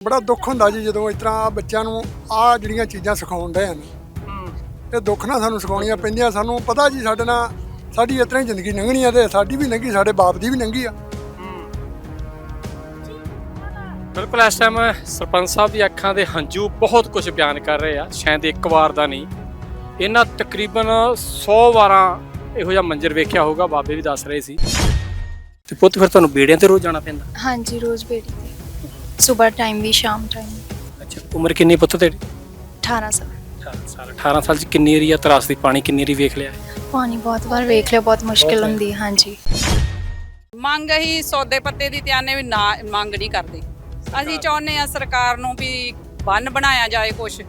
ਬੜਾ ਦੁੱਖ ਹੁੰਦਾ ਜੀ ਜਦੋਂ ਇਸ ਤਰ੍ਹਾਂ ਬੱਚਿਆਂ ਨੂੰ ਆ ਜਿਹੜੀਆਂ ਚੀਜ਼ਾਂ ਸਿਖਾਉਣ ਦੇ ਹਨ। ਇਹ ਦੁੱਖ ਨਾਲ ਸਾਨੂੰ ਸਿਖਾਉਣੀਆਂ ਪੈਂਦੀਆਂ ਸਾਨੂੰ ਪਤਾ ਜੀ ਸਾਡੇ ਨਾਲ ਸਾਡੀ ਇਸ ਤਰ੍ਹਾਂ ਹੀ ਜ਼ਿੰਦਗੀ ਲੰਘਣੀ ਆ ਤੇ ਸਾਡੀ ਵੀ ਲੰਘੀ ਸਾਡੇ ਬਾਪ ਦੀ ਵੀ ਲੰਘੀ ਆ। ਬਿਲਕੁਲ ਇਸ ਟਾਈਮ ਸਰਪੰਚ ਸਾਹਿਬ ਦੀ ਅੱਖਾਂ ਦੇ ਹੰਝੂ ਬਹੁਤ ਕੁਝ ਬਿਆਨ ਕਰ ਰਹੇ ਆ ਸ਼ਾਇਦ ਇੱਕ ਵਾਰ ਦਾ ਨਹੀਂ। ਇਹਨਾਂ ਤਕਰੀਬਨ 100 ਵਾਰਾਂ ਇਹੋ ਜਿਹਾ ਮੰਜ਼ਰ ਵੇਖਿਆ ਹੋਊਗਾ ਬਾਬੇ ਵੀ ਦੱਸ ਰਹੇ ਸੀ। ਤੇ ਪੁੱਤ ਫਿਰ ਤੁਹਾਨੂੰ ਬੇੜਿਆਂ ਤੇ ਰੋਜ਼ ਜਾਣਾ ਪੈਂਦਾ? ਹਾਂਜੀ ਰੋਜ਼ ਬੇੜੀ ਤੇ। ਸਵੇਰ ਟਾਈਮ ਵੀ ਸ਼ਾਮ ਟਾਈਮ ਅੱਛਾ ਉਮਰ ਕਿੰਨੀ ਪੁੱਤ ਤੇਰੀ? 18 ਸਾਲ। 18 ਸਾਲ। 18 ਸਾਲ ਚ ਕਿੰਨੀ ਏਰੀਆ ਤਰਾਸਦੀ ਪਾਣੀ ਕਿੰਨੀ ਏਰੀ ਵੇਖ ਲਿਆ? ਪਾਣੀ ਬਹੁਤ ਵਾਰ ਵੇਖ ਲਿਆ ਬਹੁਤ ਮੁਸ਼ਕਿਲ ਹੁੰਦੀ ਹੈ ਹਾਂਜੀ। ਮੰਗ ਹੀ ਸੌਦੇ ਪੱਤੇ ਦੀ ਤੇ ਆਨੇ ਵੀ ਨਾ ਮੰਗ ਨਹੀਂ ਕਰਦੇ। ਅਸੀਂ ਚਾਹੁੰਦੇ ਆ ਸਰਕਾਰ ਨੂੰ ਵੀ ਬੰਨ ਬਣਾਇਆ ਜਾਏ ਕੁਛ।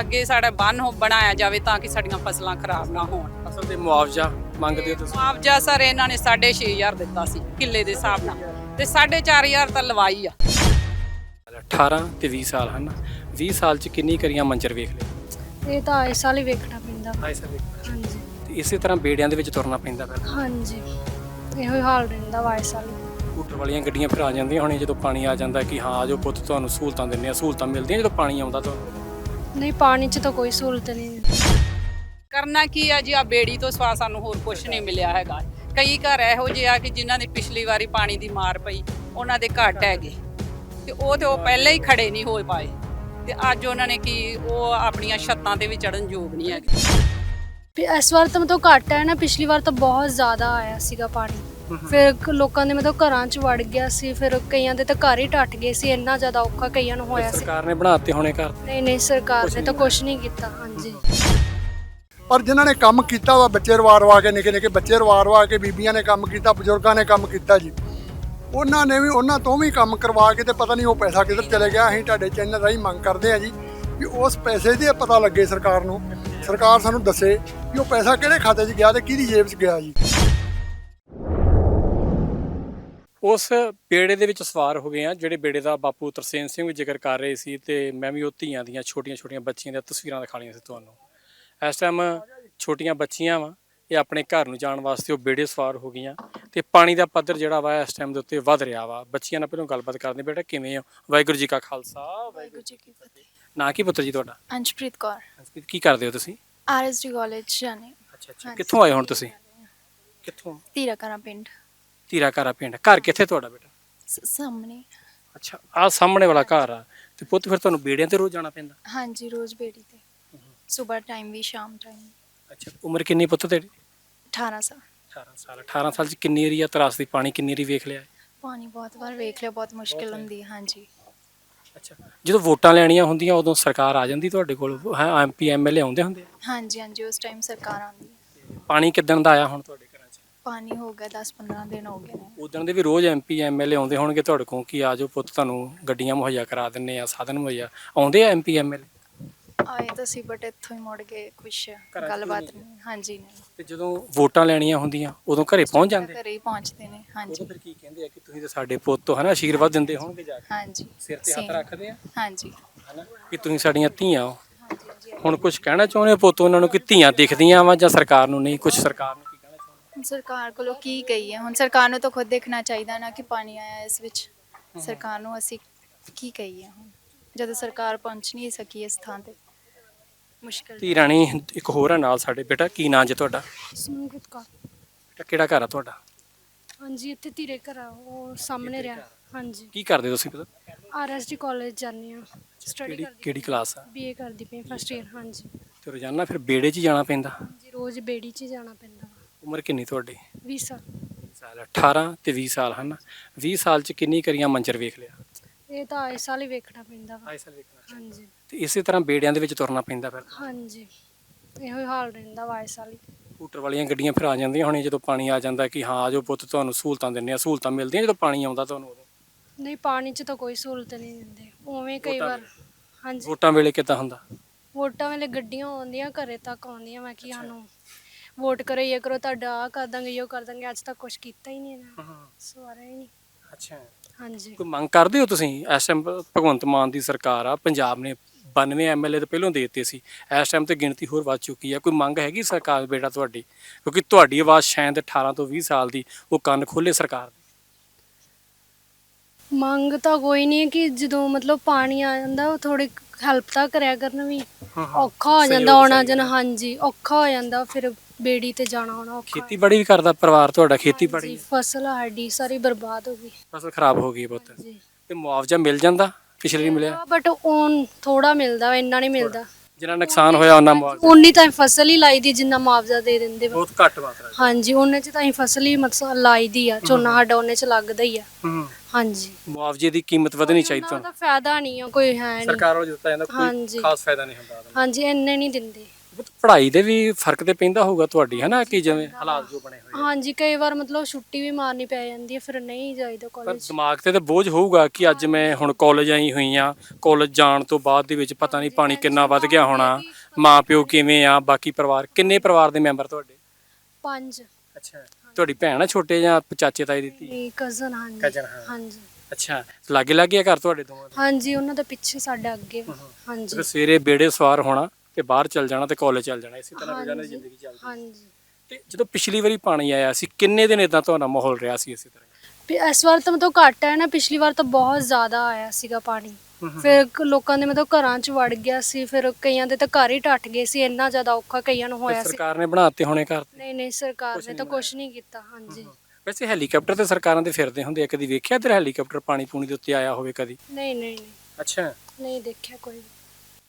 ਅੱਗੇ ਸਾਡਾ ਬੰਨ ਹੋ ਬਣਾਇਆ ਜਾਵੇ ਤਾਂ ਕਿ ਸਾਡੀਆਂ ਫਸਲਾਂ ਖਰਾਬ ਨਾ ਹੋਣ। ਅਸਲ ਤੇ ਮੁਆਵਜ਼ਾ ਮੰਗਦੇ ਹੋ ਤੁਸੀਂ? ਮੁਆਵਜ਼ਾ ਸਰ ਇਹਨਾਂ ਨੇ 6500 ਦਿੱਤਾ ਸੀ ਕਿੱਲੇ ਦੇ ਹਿਸਾਬ ਨਾਲ। ਤੇ 4500 ਤਾਂ ਲਵਾਈ ਆ। 18 ਤੇ 20 ਸਾਲ ਹਨ? 20 ਸਾਲ ਚ ਕਿੰਨੀ ਕਰੀਆਂ ਮੰਜ਼ਰ ਵੇਖ ਲਿਆ ਇਹ ਤਾਂ ਇਸ ਸਾਲ ਹੀ ਵੇਖਣਾ ਪੈਂਦਾ। ਆਏ ਸਰ ਹਾਂਜੀ। ਤੇ ਇਸੇ ਤਰ੍ਹਾਂ ਬੇੜਿਆਂ ਦੇ ਵਿੱਚ ਤੁਰਨਾ ਪੈਂਦਾ ਫਿਰ? ਹਾਂਜੀ। ਇਹੋ ਹੀ ਹਾਲ ਰਹਿੰਦਾ ਵਾ ਇਸ ਸਾਲ। ਸਕੂਟਰ ਵਾਲੀਆਂ ਗੱਡੀਆਂ ਫਿਰ ਆ ਜਾਂਦੀਆਂ ਹੁਣੇ ਜਦੋਂ ਪਾਣੀ ਆ ਜਾਂਦਾ ਕਿ ਹਾਂ ਆਜੋ ਪੁੱਤ ਤੁਹਾਨੂੰ ਸਹੂਲਤਾਂ ਦਿੰਦੇ ਆ ਸਹੂਲਤਾਂ ਮਿਲਦੀਆਂ ਜਦੋਂ ਪਾਣੀ ਆਉਂਦਾ ਤੁਹਾਨੂੰ ਨਹੀਂ ਪਾਣੀ 'ਚ ਤਾਂ ਕੋਈ ਸਹੂਲਤ ਨਹੀਂ। ਕਰਨਾ ਕੀ ਆ ਜੀ? ਆ ਬੇੜੀ ਤੋਂ ਸਵਾ ਸਾਨੂੰ ਹੋਰ ਕੁਝ ਨਹੀਂ ਮਿਲਿਆ ਹੈਗਾ। ਕਈ ਘਰ ਇਹੋ ਜਿਹੇ ਆ ਕਿ ਜਿਨ੍ਹਾਂ ਦੀ ਪਿਛਲੀ ਵਾਰੀ ਪਾਣੀ ਦੀ ਮਾਰ ਪਈ ਉਹਨਾਂ ਦੇ ਘੱਟ ਹੈਗੇ। ਤੇ ਉਹ ਤੇ ਉਹ ਪਹਿਲੇ ਹੀ ਖੜੇ ਨਹੀਂ ਹੋ ਪਾਏ। ਤੇ ਅੱਜ ਉਹਨਾਂ ਨੇ ਕੀ ਉਹ ਆਪਣੀਆਂ ਛੱਤਾਂ ਤੇ ਵੀ ਚੜਨ ਯੋਗ ਨਹੀਂ ਹੈਗੇ। ਇਸ ਵਾਰ ਤਾਂ ਮਤਲਬ ਘੱਟ ਹੈ ਨਾ ਪਿਛਲੀ ਵਾਰ ਤਾਂ ਬਹੁਤ ਜ਼ਿਆਦਾ ਆਇਆ ਸੀਗਾ ਪਾਣੀ। ਫਿਰ ਲੋਕਾਂ ਦੇ ਮਤਲਬ ਘਰਾਂ 'ਚ ਵੜ ਗਿਆ ਸੀ ਫਿਰ ਕਈਆਂ ਦੇ ਤਾਂ ਘਰ ਹੀ ਟੱਟ ਗਏ ਸੀ ਇੰਨਾ ਜ਼ਿਆਦਾ ਔਖਾ ਕਈਆਂ ਨੂੰ ਹੋਇਆ ਸੀ। ਸਰਕਾਰ ਨੇ ਬਣਾਤੇ ਹੋਣੇ ਘਰ? ਨਹੀਂ ਨਹੀਂ ਸਰਕਾਰ ਨੇ ਤਾਂ ਕੁਝ ਨਹੀਂ ਕੀਤਾ ਹਾਂਜੀ। ਪਰ ਜਿਨ੍ਹਾਂ ਨੇ ਕੰਮ ਕੀਤਾ ਵਾ ਬੱਚੇ ਰਵਾ ਰਵਾ ਕੇ ਨਿੱਕੇ ਨਿੱਕੇ ਬੱਚੇ ਰਵਾ ਰਵਾ ਕੇ ਬੀਬੀਆਂ ਨੇ ਕੰਮ ਕੀਤਾ ਬਜ਼ੁਰਗਾਂ ਨੇ ਕੰਮ ਕੀਤਾ ਜੀ। ਉਹਨਾਂ ਨੇ ਵੀ ਉਹਨਾਂ ਤੋਂ ਵੀ ਕੰਮ ਕਰਵਾ ਕੇ ਤੇ ਪਤਾ ਨਹੀਂ ਉਹ ਪੈਸਾ ਕਿੱਧਰ ਚਲੇ ਗਿਆ। ਅਸੀਂ ਤੁਹਾਡੇ ਚੈਨਲ ਰਾਹੀਂ ਮੰਗ ਕਰਦੇ ਆ ਜੀ ਵੀ ਉਸ ਪੈਸੇ ਦੇ ਪਤਾ ਲੱਗੇ ਸਰਕਾਰ ਨੂੰ। ਸਰਕਾਰ ਸਾਨੂੰ ਦੱਸੇ ਵੀ ਉਹ ਪੈਸਾ ਕਿਹੜੇ ਖਾਤੇ 'ਚ ਗਿਆ ਤੇ ਕਿਹਦੀ ਜੇਬ 'ਚ ਗਿਆ ਜੀ। ਉਸ ਬੇੜੇ ਦੇ ਵਿੱਚ ਸਵਾਰ ਹੋ ਗਏ ਆ ਜਿਹੜੇ ਬੇੜੇ ਦਾ ਬਾਪੂ ਤਰਸੇਨ ਸਿੰਘ ਵੀ ਜ਼ਿਕਰ ਕਰ ਰਹੇ ਸੀ ਤੇ ਮੈਂ ਵੀ ਉਹ ਧੀਆਂ ਦੀਆਂ ਛੋਟੀਆਂ ਛੋਟੀਆਂ ਬੱਚੀਆਂ ਦੀਆਂ ਤਸਵੀਰਾਂ ਦਿਖਾ ਸੀ ਤੁਹਾਨੂੰ। ਇਸ ਟਾਈਮ ਛੋਟੀਆਂ ਬੱਚੀਆਂ ਵਾ। ਇਹ ਆਪਣੇ ਘਰ ਨੂੰ ਜਾਣ ਵਾਸਤੇ ਉਹ ਬੇੜੇ ਸਵਾਰ ਹੋ ਗਈਆਂ ਤੇ ਪਾਣੀ ਦਾ ਪੱਧਰ ਜਿਹੜਾ ਵਾ ਇਸ ਟਾਈਮ ਦੇ ਉੱਤੇ ਵੱਧ ਰਿਹਾ ਵਾ। ਬੱਚੀਆਂ ਨਾਲ ਪਹਿਲਾਂ ਗੱਲਬਾਤ ਕਰਦੇ ਬੇਟਾ ਕਿਵੇਂ ਹੋ? ਵਾਹਿਗੁਰੂ ਜੀ ਕਾ ਖਾਲਸਾ ਵਾਹਿਗੁਰੂ ਜੀ ਕੀ ਫਤਿਹ। ਨਾਂ ਕੀ ਪੁੱਤਰ ਜੀ ਤੁਹਾਡਾ? ਅੰਸ਼ਪ੍ਰੀਤ ਕੌਰ। ਕੀ ਕਰਦੇ ਹੋ ਤੁਸੀਂ? ਆਰਐਸਡੀ ਕਾਲਜ ਜਾਣੇ। ਅੱਛਾ ਅੱਛਾ। ਕਿੱਥੋਂ ਆਏ ਹੁਣ ਤੁਸੀਂ? ਕਿੱਥੋਂ? ਤੀਰਾ ਕਰਾਂ ਪਿੰਡ। ਧੀਰਾ ਘਰਾ ਪਿੰਡ। ਘਰ ਕਿੱਥੇ ਤੁਹਾਡਾ ਬੇਟਾ? ਸਾਹਮਣੇ। ਅੱਛਾ ਆ ਸਾਹਮਣੇ ਵਾਲਾ ਘਰ ਆ। ਤੇ ਪੁੱਤ ਫਿਰ ਤੁਹਾਨੂੰ ਬੇੜਿਆਂ ਤੇ ਰੋਜ਼ ਜਾਣਾ ਪੈਂਦਾ? ਹਾਂਜੀ ਰੋਜ਼ ਬੇੜੀ ਤੇ। ਸਵੇਰ ਟਾਈਮ ਵੀ ਸ਼ਾਮ ਟਾਈਮ ਅੱਛਾ ਉਮਰ ਕਿੰਨੀ ਪੁੱਤ ਤੇਰੀ? 18 ਸਾਲ। 18 ਸਾਲ। 18 ਸਾਲ ਚ ਕਿੰਨੀ ਏਰੀਆ ਤਰਾਸਦੀ ਪਾਣੀ ਕਿੰਨੀ ਏਰੀ ਵੇਖ ਲਿਆ? ਪਾਣੀ ਬਹੁਤ ਵਾਰ ਵੇਖ ਲਿਆ ਬਹੁਤ ਮੁਸ਼ਕਿਲ ਹੁੰਦੀ ਹੈ ਹਾਂਜੀ। ਅੱਛਾ ਜਦੋਂ ਵੋਟਾਂ ਲੈਣੀਆਂ ਹੁੰਦੀਆਂ ਉਦੋਂ ਸਰਕਾਰ ਆ ਜਾਂਦੀ ਤੁਹਾਡੇ ਕੋਲ? ਹੈ ਐਮਪੀ ਐਮਐਲਏ ਆਉਂਦੇ ਹੁੰਦੇ? ਆ? ਹਾਂਜੀ ਹਾਂਜੀ ਉਸ ਟਾਈਮ ਸਰਕਾਰ ਆਉਂਦੀ ਹੈ ਪਾਣੀ ਕਿੱਦਣ ਦਾ ਆਇਆ ਹੁਣ ਤੁਹਾਡੇ ਘਰਾਂ 'ਚ? ਪਾਣੀ ਹੋ ਗਿਆ 10 15 ਦਿਨ ਹੋ ਗਏ ਨੇ। ਉਦੋਂ ਦੇ ਵੀ ਰੋਜ਼ ਐਮਪੀ ਐਮਐਲਏ ਆਉਂਦੇ ਹੋਣਗੇ ਤੁਹਾਡੇ ਕੋਲ ਕਿ ਆਜੋ ਪੁੱਤ ਤੁਹਾਨੂੰ ਗੱਡੀਆਂ ਮੁਹੱਈਆ ਕਰਾ ਦਿੰਨੇ ਆ ਸਾਧਨ ਮੁਹੱਈਆ। ਆਉਂਦੇ ਆ ਐਮਪੀ ਐਮਐਲਏ ਆਏ ਤਾਂ ਸੀ ਬਟ ਇੱਥੋਂ ਹੀ ਮੁੜ ਕੇ ਕੁਛ ਘਰਾਂ 'ਚ ਗੱਲਬਾਤ ਨਹੀਂ ਨਹੀਂ ਹਾਂਜੀ ਨਹੀਂ। ਤੇ ਜਦੋਂ ਵੋਟਾਂ ਲੈਣੀਆਂ ਹੁੰਦੀਆਂ ਉਦੋਂ ਘਰੇ ਪਹੁੰਚ ਜਾਂਦੇ? ਘਰੇ ਹੀ ਪਹੁੰਚਦੇ ਨੇ ਹਾਂਜੀ। ਉਦੋਂ ਫਿਰ ਕੀ ਕਹਿੰਦੇ ਆ ਕਿ ਤੁਸੀਂ ਤਾਂ ਸਾਡੇ ਪੁੱਤ ਹੋ ਹਨਾ ਆਸ਼ੀਰਵਾਦ ਦਿੰਦੇ ਹੋਣਗੇ ਜਾ ਕੇ। ਹਾਂਜੀ ਸਿਰ ਤੇ ਹੱਥ same, ਰੱਖਦੇ ਆ। ਹਾਂਜੀ। ਹਨਾ ਕਿ ਤੁਸੀਂ ਸਾਡੀਆਂ ਧੀਆਂ ਹੋ। ਹੁਣ ਕੁਝ ਕਹਿਣਾ ਚਾਹੁੰਦੇ ਹੋ ਪੁੱਤ ਉਹਨਾਂ ਨੂੰ ਕਿ ਧੀਆਂ ਦਿਖਦੀਆਂ ਵਾ ਜਾਂ ਸਰਕਾਰ ਨੂੰ ਨਹੀਂ? ਕੁਝ ਸਰਕਾਰ ਨੂੰ ਕੀ ਕਹਿਣਾ ਚਾਹੁੰਦੇ ਹੁਣ ਸਰਕਾਰ ਕੋਲੋਂ ਕੀ ਕਹੀਏ? ਹੁਣ ਸਰਕਾਰ ਨੂੰ ਤਾਂ ਖੁਦ ਦੇਖਣਾ ਚਾਹੀਦਾ ਨਾ ਕਿ ਪਾਣੀ ਆਇਆ ਇਸ ਵਿੱਚ। ਸਰਕਾਰ ਨੂੰ ਅਸੀਂ ਕੀ ਕਹੀਏ ਹੁਣ? ਜਦੋਂ ਸਰਕਾਰ ਪਹੁੰਚ ਨਹੀਂ ਸਕੀ ਇਸ ਥਾਂ ਤੇ। ਮੁਸ਼ਕਿਲ ਧੀ ਰਾਣੀ ਇੱਕ ਹੋਰ ਆ ਨਾਲ ਸਾਡੇ ਬੇਟਾ ਕੀ ਨਾਂ ਜੇ ਤੁਹਾਡਾ? ਸੁਮਨਕਤ ਕੌਰ। ਬੇਟਾ ਕਿਹੜਾ ਘਰ ਆ ਤੁਹਾਡਾ? ਹਾਂਜੀ ਇੱਥੇ ਧੀਰੇ ਘਰ ਆ ਉਹ ਸਾਹਮਣੇ ਰਿਹਾ। ਹਾਂਜੀ। ਕੀ ਕਰਦੇ ਤੁਸੀਂ ਪਤਾ ਆਰਐਸਡੀ ਕਾਲਜ ਜਾਂਦੇ ਆ ਸਟੱਡੀ ਕਿਹੜੀ ਕਰਦੀ ਕਿਹੜੀ ਕਲਾਸ ਆ? ਬੀਏ ਕਰਦੀ ਪਈ ਫਸਟ ਇਅਰ ਹਾਂਜੀ। ਤੇ ਰੋਜ਼ਾਨਾ ਫਿਰ ਬੇੜੇ 'ਚ ਹੀ ਜਾਣਾ ਪੈਂਦਾ? ਜੀ ਰੋਜ਼ ਬੇੜੀ 'ਚ ਹੀ ਜਾਣਾ ਪੈਂਦਾ ਵਾ। ਉਮਰ ਕਿੰਨੀ ਤੁਹਾਡੀ? 20 ਸਾਲ। ਸਾਲ 18 ਤੇ 20 ਸਾਲ ਹਨ? 20 ਸਾਲ 'ਚ ਕਿੰਨੀ ਕਰੀਆਂ ਮੰਜ਼ਰ ਵੇਖ ਲਿਆ? ਇਹ ਤਾਂ ਇਸ ਸਾਲ ਹੀ ਵੇਖਣਾ ਪੈਂਦਾ ਵਾ। ਸਾਲ ਵੇਖਣਾ ਹਾਂਜੀ। ਤੇ ਇਸੇ ਤਰ੍ਹਾਂ ਬੇੜਿਆਂ ਦੇ ਵਿੱਚ ਤੁਰਨਾ ਪੈਂਦਾ ਫਿਰ। ਹਾਂਜੀ। ਇਹੋ ਹੀ ਹਾਲ ਰਹਿੰਦਾ ਵਾ ਇਸ ਸਾਲ ਹੀ। ਸਕੂਟਰ ਵਾਲੀਆਂ ਗੱਡੀਆਂ ਫਿਰ ਆ ਜਾਂਦੀਆਂ ਹੁਣੇ ਜਦੋਂ ਪਾਣੀ ਆ ਜਾਂਦਾ ਕਿ ਹਾਂ ਆਜੋ ਪੁੱਤ ਤੁਹਾਨੂੰ ਸਹੂਲਤਾਂ ਦਿੰਨੇ ਆ ਸਹੂਲਤਾਂ ਮਿਲਦੀਆਂ ਜਦੋਂ ਪਾਣੀ ਆਉਂਦਾ ਤੁਹਾਨੂੰ ਉਦੋਂ। ਨਹੀਂ ਪਾਣੀ 'ਚ ਤਾਂ ਕੋਈ ਸਹੂਲਤ ਨਹੀਂ ਦਿੰਦੇ। ਉਵੇਂ ਕਈ ਵਾਰ ਹਾਂਜੀ। ਵੋਟਾਂ ਵੇਲੇ ਕਿੱਦਾਂ ਹੁੰਦਾ? ਵੋਟਾਂ ਵੇਲੇ ਗੱਡੀਆਂ ਆਉਂਦੀਆਂ ਘਰੇ ਤੱਕ ਆਉਂਦੀਆਂ। ਮੈਂ ਕਿ ਸਾਨੂੰ ਵੋਟ ਕਰੋ ਇਹ ਕਰੋ ਤੁਹਾਡਾ ਆ ਕਰ ਦਾਂਗੇ ਉਹ ਕਰ ਦਾਂਗੇ। ਅੱਜ ਤੱਕ ਕੁਝ ਕੀਤਾ ਹੀ ਨਹੀਂ ਇਹਨਾਂ ਸਵਾਰਿਆ ਹੀ ਨਹੀਂ। ਅੱਛਾ। ਹਾਂਜੀ। ਕੋਈ ਮੰਗ ਕਰਦੇ ਹੋ ਤੁਸੀਂ? ਇਸ ਟਾਈਮ ਭਗਵੰਤ ਮਾਨ ਦੀ ਸਰਕਾਰ ਆ ਪੰਜਾਬ ਨੇ 92 ਐਮਐਲਏ ਤਾਂ ਪਹਿਲਾਂ ਦੇ ਦਿੱਤੇ ਸੀ। ਇਸ ਟਾਈਮ ਤੇ ਗਿਣਤੀ ਹੋਰ ਵੱਧ ਚੁੱਕੀ ਆ। ਕੋਈ ਮੰਗ ਹੈਗੀ ਸਰਕਾਰ ਬੇਟਾ ਤੁਹਾਡੀ? ਕਿਉਂਕਿ ਤੁਹਾਡੀ ਆਵਾਜ਼ ਸ਼ਾਇਦ 18 ਤੋਂ 20 ਸਾਲ ਦੀ ਉਹ ਕੰਨ ਖੋਲੇ ਸਰਕਾਰ ਦੇ। ਮੰਗ ਤਾਂ ਕੋਈ ਨਹੀਂ ਹੈ ਕਿ ਜਦੋਂ ਮਤਲਬ ਪਾਣੀ ਆ ਜਾਂਦਾ ਉਹ ਥੋੜੀ ਹੈਲਪ ਤਾਂ ਕਰਿਆ ਕਰਨ ਵੀ। ਔਖਾ ਹੋ ਜਾਂਦਾ ਆਉਣਾ ਜਾਣਾ ਹਾਂਜੀ ਔਖਾ ਹੋ ਜਾਂਦਾ ਫਿਰ ਬੇੜੀ ਤੇ ਜਾਣਾ ਆਉਣਾ ਔਖਾ। ਖੇਤੀਬਾੜੀ ਵੀ ਕਰਦਾ ਪਰਿਵਾਰ ਤੁਹਾਡਾ ਖੇਤੀਬਾੜੀ ਫਸਲ ਸਾਡੀ ਸਾਰੀ ਬਰਬਾਦ ਹੋ ਗਈ। ਫਸਲ ਖਰਾਬ ਹੋ ਗਈ ਬਹੁਤ। ਤੇ ਮੁਆਵਜ਼ਾ ਮਿਲ ਜਾਂਦਾ? ਪਿਛਲੇ ਵਾਰੀ ਮਿਲਿਆ। ਬਟ ਉਹ ਥੋੜਾ ਮਿਲਦਾ ਵਾ, ਇੰਨਾ ਨਹੀਂ ਮਿਲਦਾ। ਜਿੰਨਾ ਨੁਕਸਾਨ ਹੋਇਆ ਉਹਨਾਂ ਮੁਆਵਜ਼ਾ ਉਨੀ ਤਾਂ ਅਸੀਂ ਫਸਲ ਹੀ ਲਾਈ ਦੀ ਜਿੰਨਾ ਮੁਆਵਜ਼ਾ ਦੇ ਦਿੰਦੇ ਵਾ। ਬਹੁਤ ਘੱਟ ਮਾਤਰਾ ਹਾਂਜੀ ਉਹਨੇ ਚ ਤਾਂ ਅਸੀਂ ਫਸਲ ਹੀ ਮਤਲਬ ਲਾਈ ਦੀ ਆ ਝੋਨਾ ਸਾਡਾ ਉਹਨੇ ਚ ਲੱਗਦਾ ਹੀ ਆ। ਹੂੰ। ਹਾਂਜੀ। ਮੁਆਵਜ਼ੇ ਦੀ ਕੀਮਤ ਵਧਣੀ ਚਾਹੀਦੀ ਉਹਨਾਂ ਤੁਹਾਨੂੰ। ਦਾ ਫਾਇਦਾ ਨਹੀਂ ਆ ਕੋਈ ਹੈ ਨਹੀਂ। ਸਰਕਾਰ ਵੱਲੋਂ ਦਿੱਤਾ ਜਾਂਦਾ ਕੋਈ ਹਾਂਜੀ। ਖਾਸ ਫਾਇਦਾ ਨਹੀਂ ਹੁੰਦਾ। ਉਹਦਾ ਹਾਂਜੀ ਇੰਨੇ ਨਹੀਂ ਦਿੰਦੇ। ਪੜ੍ਹਾਈ ਦੇ ਵੀ ਫ਼ਰਕ ਤੇ ਪੈਂਦਾ ਹੋਊਗਾ ਤੁਹਾਡੀ ਹਨਾ ਕਿ ਜਿਵੇਂ ਹਾਲਾਤ ਜੋ ਬਣੇ ਹੋਏ ਹਾਂਜੀ ਕਈ ਵਾਰ ਮਤਲਬ ਛੁੱਟੀ ਵੀ ਮਾਰਨੀ ਪੈ ਜਾਂਦੀ ਹੈ ਫਿਰ ਨਹੀਂ ਜਾਈਦਾ ਪਰ ਕਾਲਜ ਦਿਮਾਗ ਤੇ ਤਾਂ ਬੋਝ ਹੋਊਗਾ ਕਿ ਅੱਜ ਮੈਂ ਹੁਣ ਕਾਲਜ ਆਈ ਹੋਈ ਆ ਕਾਲਜ ਜਾਣ ਤੋਂ ਬਾਅਦ ਦੇ ਵਿੱਚ ਪਤਾ ਨਹੀਂ ਪਾਣੀ ਕਿੰਨਾ ਵੱਧ ਗਿਆ ਹੋਣਾ ਮਾਂ ਪਿਓ ਕਿਵੇਂ ਆ ਬਾਕੀ ਪਰਿਵਾਰ ਕਿੰਨੇ ਪਰਿਵਾਰ ਦੇ ਮੈਂਬਰ ਤੁਹਾਡੇ? ਪੰਜ। ਅੱਛਾ ਤੁਹਾਡੀ ਭੈਣ ਆ ਛੋਟੇ ਜਾਂ ਚਾਚੇ ਤਾਏ ਦੀ ਧੀ? ਨਹੀਂ ਕਜ਼ਨ ਹਾਂਜੀ। Cousin, ਹਾਂ। ਹਾਂਜੀ। ਅੱਛਾ ਲਾਗੇ ਲਾਗੇ ਆ ਘਰ ਤੁਹਾਡੇ ਦੋਵਾਂ ਦੇ? ਹਾਂਜੀ ਉਹਨਾਂ ਦਾ ਪਿੱਛੇ ਸਾਡਾ ਅੱਗੇ। ਵਾ। ਹਾਂਜੀ। ਸਵੇਰੇ ਬੇੜੇ ਸਵਾਰ ਹੋਣਾ ਤੇ ਬਾਹਰ ਚੱਲ ਜਾਣਾ ਤੇ ਕਾਲਜ ਚੱਲ ਜਾਣਾ ਇਸੇ ਤਰ੍ਹਾਂ ਰੋਜ਼ਾਨਾ ਦੀ ਜ਼ਿੰਦਗੀ ਚੱਲਦੀ ਹਾਂਜੀ। ਤੇ ਜਦੋਂ ਪਿਛਲੀ ਵਾਰੀ ਪਾਣੀ ਆਇਆ ਸੀ ਕਿੰਨੇ ਦਿਨ ਇਦਾਂ ਤੁਹਾਡਾ ਮਾਹੌਲ ਰਿਹਾ ਸੀ ਇਸੇ ਤਰ੍ਹਾਂ? ਵੀ ਇਸ ਵਾਰ ਤਾਂ ਮਤਲਬ ਘੱਟ ਹੈ ਨਾ ਪਿਛਲੀ ਵਾਰ ਤਾਂ ਬਹੁਤ ਜ਼ਿਆਦਾ ਆਇਆ ਸੀਗਾ ਪਾਣੀ। ਫਿਰ ਕ- ਲੋਕਾਂ ਦੇ ਮਤਲਬ ਘਰਾਂ 'ਚ ਵੜ ਗਿਆ ਸੀ ਫਿਰ ਕਈਆਂ ਦੇ ਤਾਂ ਘਰ ਹੀ ਟੱਟ ਗਏ ਸੀ ਇੰਨਾ ਜ਼ਿਆਦਾ ਔਖਾ ਕਈਆਂ ਨੂੰ ਹੋਇਆ ਤੇ ਸੀ। ਸਰਕਾਰ ਨੇ ਬਣਾਤੇ ਹੋਣੇ ਘਰ? ਨਹੀਂ ਨਹੀਂ ਸਰਕਾਰ ਨੇ ਤਾਂ ਕੁਝ ਨਹੀਂ ਕੀਤਾ ਹਾਂਜੀ। ਵੈਸੇ ਹੈਲੀਕਾਪਟਰ ਤੇ ਸਰਕਾਰਾਂ ਦੇ ਫਿਰਦੇ ਹੁੰਦੇ ਆ ਕਦੀ ਵੇਖਿਆ ਤੇ ਹੈਲੀਕਾਪਟਰ ਪਾਣੀ ਪੂਣੀ ਦੇ ਉੱਤੇ ਆਇਆ ਹੋਵੇ ਕਦੀ? ਨਹੀਂ ਨਹੀਂ ਨਹੀਂ। ਅੱਛਾ। ਨਹੀਂ ਦੇਖਿਆ ਕੋਈ ਵੀ।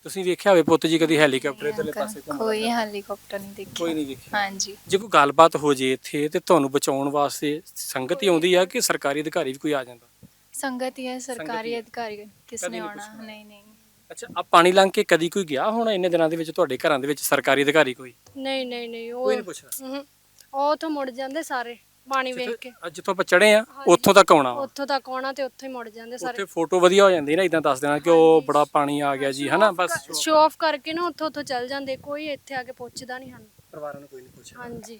ਤੁਸੀਂ ਵੇਖਿਆ ਹੋਵੇ ਪੁੱਤ ਜੀ ਕਦੀ ਹੈਲੀਕਾਪਟਰ ਇਧਰਲੇ ਪਾਸੇ ਘੁੰਮਦਾ ਕੋਈ ਹੈਲੀਕਾਪਟਰ ਨਹੀਂ ਦੇਖਿਆ। ਕੋਈ ਨਹੀਂ ਵੇਖਿਆ ਹਾਂਜੀ। ਜੇ ਕੋਈ ਗੱਲਬਾਤ ਹੋ ਜੇ ਇੱਥੇ ਤੇ ਤੁਹਾਨੂੰ ਬਚਾਉਣ ਵਾਸਤੇ ਸੰਗਤ ਹੀ ਆਉਂਦੀ ਆ ਕਿ ਸਰਕਾਰੀ ਅਧਿਕਾਰੀ ਵੀ ਕੋਈ ਆ ਜਾਂਦਾ? ਸੰਗਤ ਹੀ ਹੈ ਸਰਕਾਰੀ। ਅਧਿਕਾਰੀ ਕਿਸ ਕਦੀ ਨੇ ਨਹੀਂ ਆਉਣਾ? ਪੁੱਛਣਾ। ਨਹੀਂ ਨਹੀਂ। ਅੱਛਾ ਆ ਪਾਣੀ ਲੰਘ ਕੇ ਕਦੀ ਕੋਈ ਗਿਆ ਹੋਣਾ ਇੰਨੇ ਦਿਨਾਂ ਦੇ ਵਿੱਚ ਤੁਹਾਡੇ ਘਰਾਂ ਦੇ ਵਿੱਚ ਸਰਕਾਰੀ ਅਧਿਕਾਰੀ ਕੋਈ? ਨਹੀਂ ਨਹੀਂ ਨਹੀਂ ਕੋਈ ਨਹੀਂ ਪੁੱਛਦਾ ਹੂੰ ਉਹ ਤਾਂ ਮੁੜ ਜਾਂਦੇ ਸਾਰੇ। ਪਾਣੀ ਵੇਖ ਕੇ। ਅੱਜ ਜਿੱਥੋਂ ਆਪਾਂ ਚੜੇ ਆ ਉੱਥੋਂ ਤੱਕ ਆਉਣਾ ਵਾ। ਉੱਥੋਂ ਤੱਕ ਆਉਣਾ ਤੇ ਉੱਥੋਂ ਹੀ ਮੁੜ ਜਾਂਦੇ ਸਾਰੇ। ਉੱਥੇ ਫੋਟੋ ਵਧੀਆ ਹੋ ਜਾਂਦੀ ਨਾ ਇਦਾਂ ਦੱਸ ਦੇਣਾ ਕਿ ਉਹ ਬੜਾ ਪਾਣੀ ਆ ਗਿਆ ਜੀ ਹਨਾ ਬਸ ਸ਼ੋ ਆਫ ਕਰਕੇ ਨਾ ਉੱਥੋਂ ਉੱਥੋਂ ਚੱਲ ਜਾਂਦੇ ਕੋਈ ਇੱਥੇ ਆ ਕੇ ਪੁੱਛਦਾ ਨਹੀਂ ਹਨ ਪਰਿਵਾਰਾਂ ਨੂੰ ਕੋਈ ਨਹੀਂ ਪੁੱਛਦਾ। ਹਾਂਜੀ।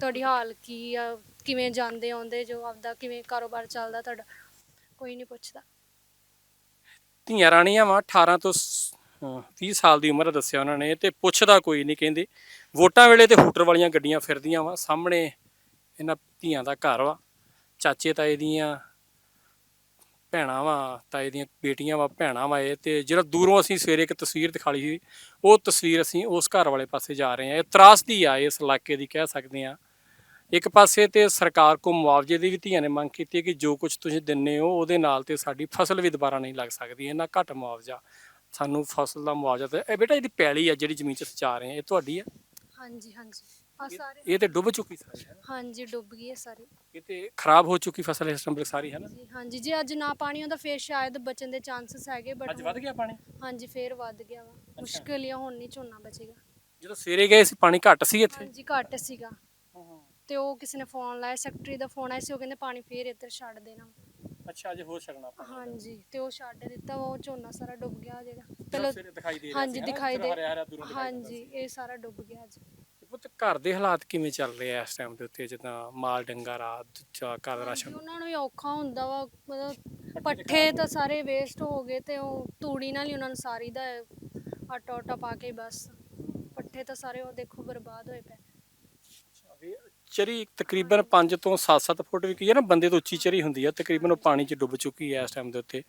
ਤੁਹਾਡੀ ਹਾਲ ਕੀ ਆ? ਕਿਵੇਂ ਜਾਂਦੇ ਆਉਂਦੇ ਜੋ ਆਪਦਾ ਕਿਵੇਂ ਕਾਰੋਬਾਰ ਚੱਲਦਾ ਤੁਹਾਡਾ? ਕੋਈ ਨਹੀਂ ਪੁੱਛਦਾ। ਧੀਆਂ ਰਾਣੀਆਂ ਵਾ 18 ਤੋਂ ਸ- ਅਹ 20 ਸਾਲ ਦੀ ਉਮਰ ਦੱਸਿਆ ਉਹਨਾਂ ਨੇ ਤੇ ਪੁੱਛਦਾ ਕੋਈ ਨਹੀਂ ਕਹਿੰਦੇ ਵੋਟਾਂ ਵੇਲੇ ਤੇ ਹੂਟਰ ਵਾਲੀਆਂ ਗੱਡੀਆਂ ਫਿਰਦੀਆਂ ਵਾ ਸਾਹਮਣੇ ਇਹਨਾਂ ਧੀਆਂ ਦਾ ਘਰ ਵਾ, ਚਾਚੇ ਤਾਏ ਦੀਆਂ ਭੈਣਾਂ ਵਾ, ਤਾਏ ਦੀਆਂ ਬੇਟੀਆਂ ਵਾ, ਭੈਣਾਂ ਵਾ ਇਹ, ਤੇ ਜਿਹੜਾ ਦੂਰੋਂ ਅਸੀਂ ਸਵੇਰੇ ਇੱਕ ਤਸਵੀਰ ਦਿਖਾਲੀ ਸੀ, ਉਹ ਤਸਵੀਰ ਅਸੀਂ ਉਸ ਘਰ ਵਾਲੇ ਪਾਸੇ ਜਾ ਰਹੇ ਹਾਂ। ਇਹ ਤਰਾਸਦੀ ਆ ਇਸ ਇਲਾਕੇ ਦੀ ਕਹਿ ਸਕਦੇ ਆ ਇੱਕ ਪਾਸੇ ਤੇ ਸਰਕਾਰ ਕੋ ਮੁਆਵਜ਼ੇ ਦੀ ਵੀ ਧੀਆਂ ਨੇ ਮੰਗ ਕੀਤੀ ਹੈ ਕਿ ਜੋ ਕੁਝ ਤੁਸੀਂ ਦਿੰਨੇ ਹੋ, ਉਹਦੇ ਨਾਲ ਤੇ ਸਾਡੀ ਫਸਲ ਵੀ ਦੁਬਾਰਾ ਨਹੀਂ ਲੱਗ ਸਕਦੀ ਇਹਨਾਂ ਘੱਟ ਮੁਆਵਜ਼ਾ। ਸਾਨੂੰ ਫਸਲ ਦਾ ਮੁਆਵਜ਼ਾ ਤੇ, ਇਹ ਬੇਟਾ ਇਹਦੀ ਪੈਲੀ ਆ ਜਿਹੜੀ ਜ਼ਮੀਨ 'ਚ ਅਸੀਂ ਰਹੇ ਹਾਂ, ਇਹ ਤੁਹਾਡੀ ਆ? ਹਾਂਜੀ ਹਾਂਜੀ। ਆ ਸਾਰੇ ਇਹ ਤੇ ਡੁੱਬ ਚੁੱਕੀ ਸਾਰੀ ਹੈ ਹਾਂਜੀ ਡੁੱਬ ਗਈ ਹੈ ਸਾਰੀ। ਇਹ ਤੇ ਖਰਾਬ ਹੋ ਚੁੱਕੀ ਫਸਲ ਇਸ ਟਾਈਮ ਸਾਰੀ ਹੈ ਨਾ? ਜੀ ਹਾਂਜੀ ਜੇ ਅੱਜ ਨਾ ਪਾਣੀ ਆਉਂਦਾ ਫੇਰ ਸ਼ਾਇਦ ਬਚਣ ਦੇ ਚਾਂਸਸ ਹੈਗੇ ਬਟ ਅੱਜ ਵੱਧ ਗਿਆ ਪਾਣੀ? ਹਾਂਜੀ ਫੇਰ ਵੱਧ ਗਿਆ ਵਾ। ਮੁਸ਼ਕਿਲ ਹੀ ਆ, ਹੁਣ ਨਹੀਂ ਝੋਨਾ ਬਚੇਗਾ। ਜਦੋਂ ਸਵੇਰੇ ਗਏ ਸੀ ਪਾਣੀ ਘੱਟ ਸੀ ਇੱਥੇ? ਹਾਂਜੀ ਘੱਟ ਸੀਗਾ। ਤੇ ਉਹ ਕਿਸੇ ਨੇ ਫੋਨ ਲਾਇਆ ਸੈਕਟਰੀ ਦਾ ਫੋਨ ਆਇਆ ਸੀ ਉਹ ਕਹਿੰਦੇ ਪਾਣੀ ਫੇਰ ਇੱਧਰ ਛੱਡ ਦੇਣਾ। ਅੱਛਾ ਅੱਜ ਹੋਰ ਛਕਣਾ ਹਾਂਜੀ ਤੇ ਉਹ ਛੱਡ ਦਿੱਤਾ ਵਾ, ਉਹ ਝੋਨਾ ਸਾਰਾ ਡੁੱਬ ਗਿਆ ਜਿਹੜਾ। ਪਹਿਲਾਂ ਦਿਖਾਈ ਦੇ ਰਿਹਾ ਹਾਂਜੀ? ਦਿਖਾਈ ਦੇ ਹਾਂਜੀ ਇਹ ਸਾਰਾ ਡੁੱਬ ਗਿਆ ਅੱਜ। ਪੁੱਤ ਘਰ ਦੇ ਹਾਲਾਤ ਕਿਵੇਂ ਚੱਲ ਰਹੇ ਆ ਇਸ ਟਾਈਮ ਦੇ ਉੱਤੇ? ਜਿੱਦਾਂ ਮਾਲ ਡੰਗਰ ਆ ਦੂਜਾ ਘਰ ਰਾਸ਼ਨ ਉਹਨਾਂ ਨੂੰ ਵੀ ਔਖਾ ਹੁੰਦਾ ਵਾ। ਮਤਲਬ ਪੱਠੇ ਤਾਂ ਸਾਰੇ ਵੇਸਟ ਹੋ ਗਏ ਤੇ ਉਹ ਤੂੜੀ ਨਾਲ ਹੀ ਉਹਨਾਂ ਨੂੰ ਸਾਰੀ ਦਾ ਆਟਾ ਆਟਾ ਪਾ ਕੇ ਬਸ। ਪੱਠੇ ਤਾਂ ਸਾਰੇ ਉਹ ਦੇਖੋ ਬਰਬਾਦ ਹੋਏ ਪਏ। ਵੀ ਚਰੀ ਤਕਰੀਬਨ 5 ਤੋਂ 7-7 ਫੁੱਟ ਵੀ ਕੀ ਹੈ ਨਾ ਬੰਦੇ ਤੋਂ ਉੱਚੀ ਚਰੀ ਹੁੰਦੀ ਆ। ਤਕਰੀਬਨ ਉਹ ਪਾਣੀ 'ਚ ਡੁੱਬ ਚੁੱਕੀ ਹੈ ਇਸ ਟਾਈਮ ਦੇ ਉੱਤੇ।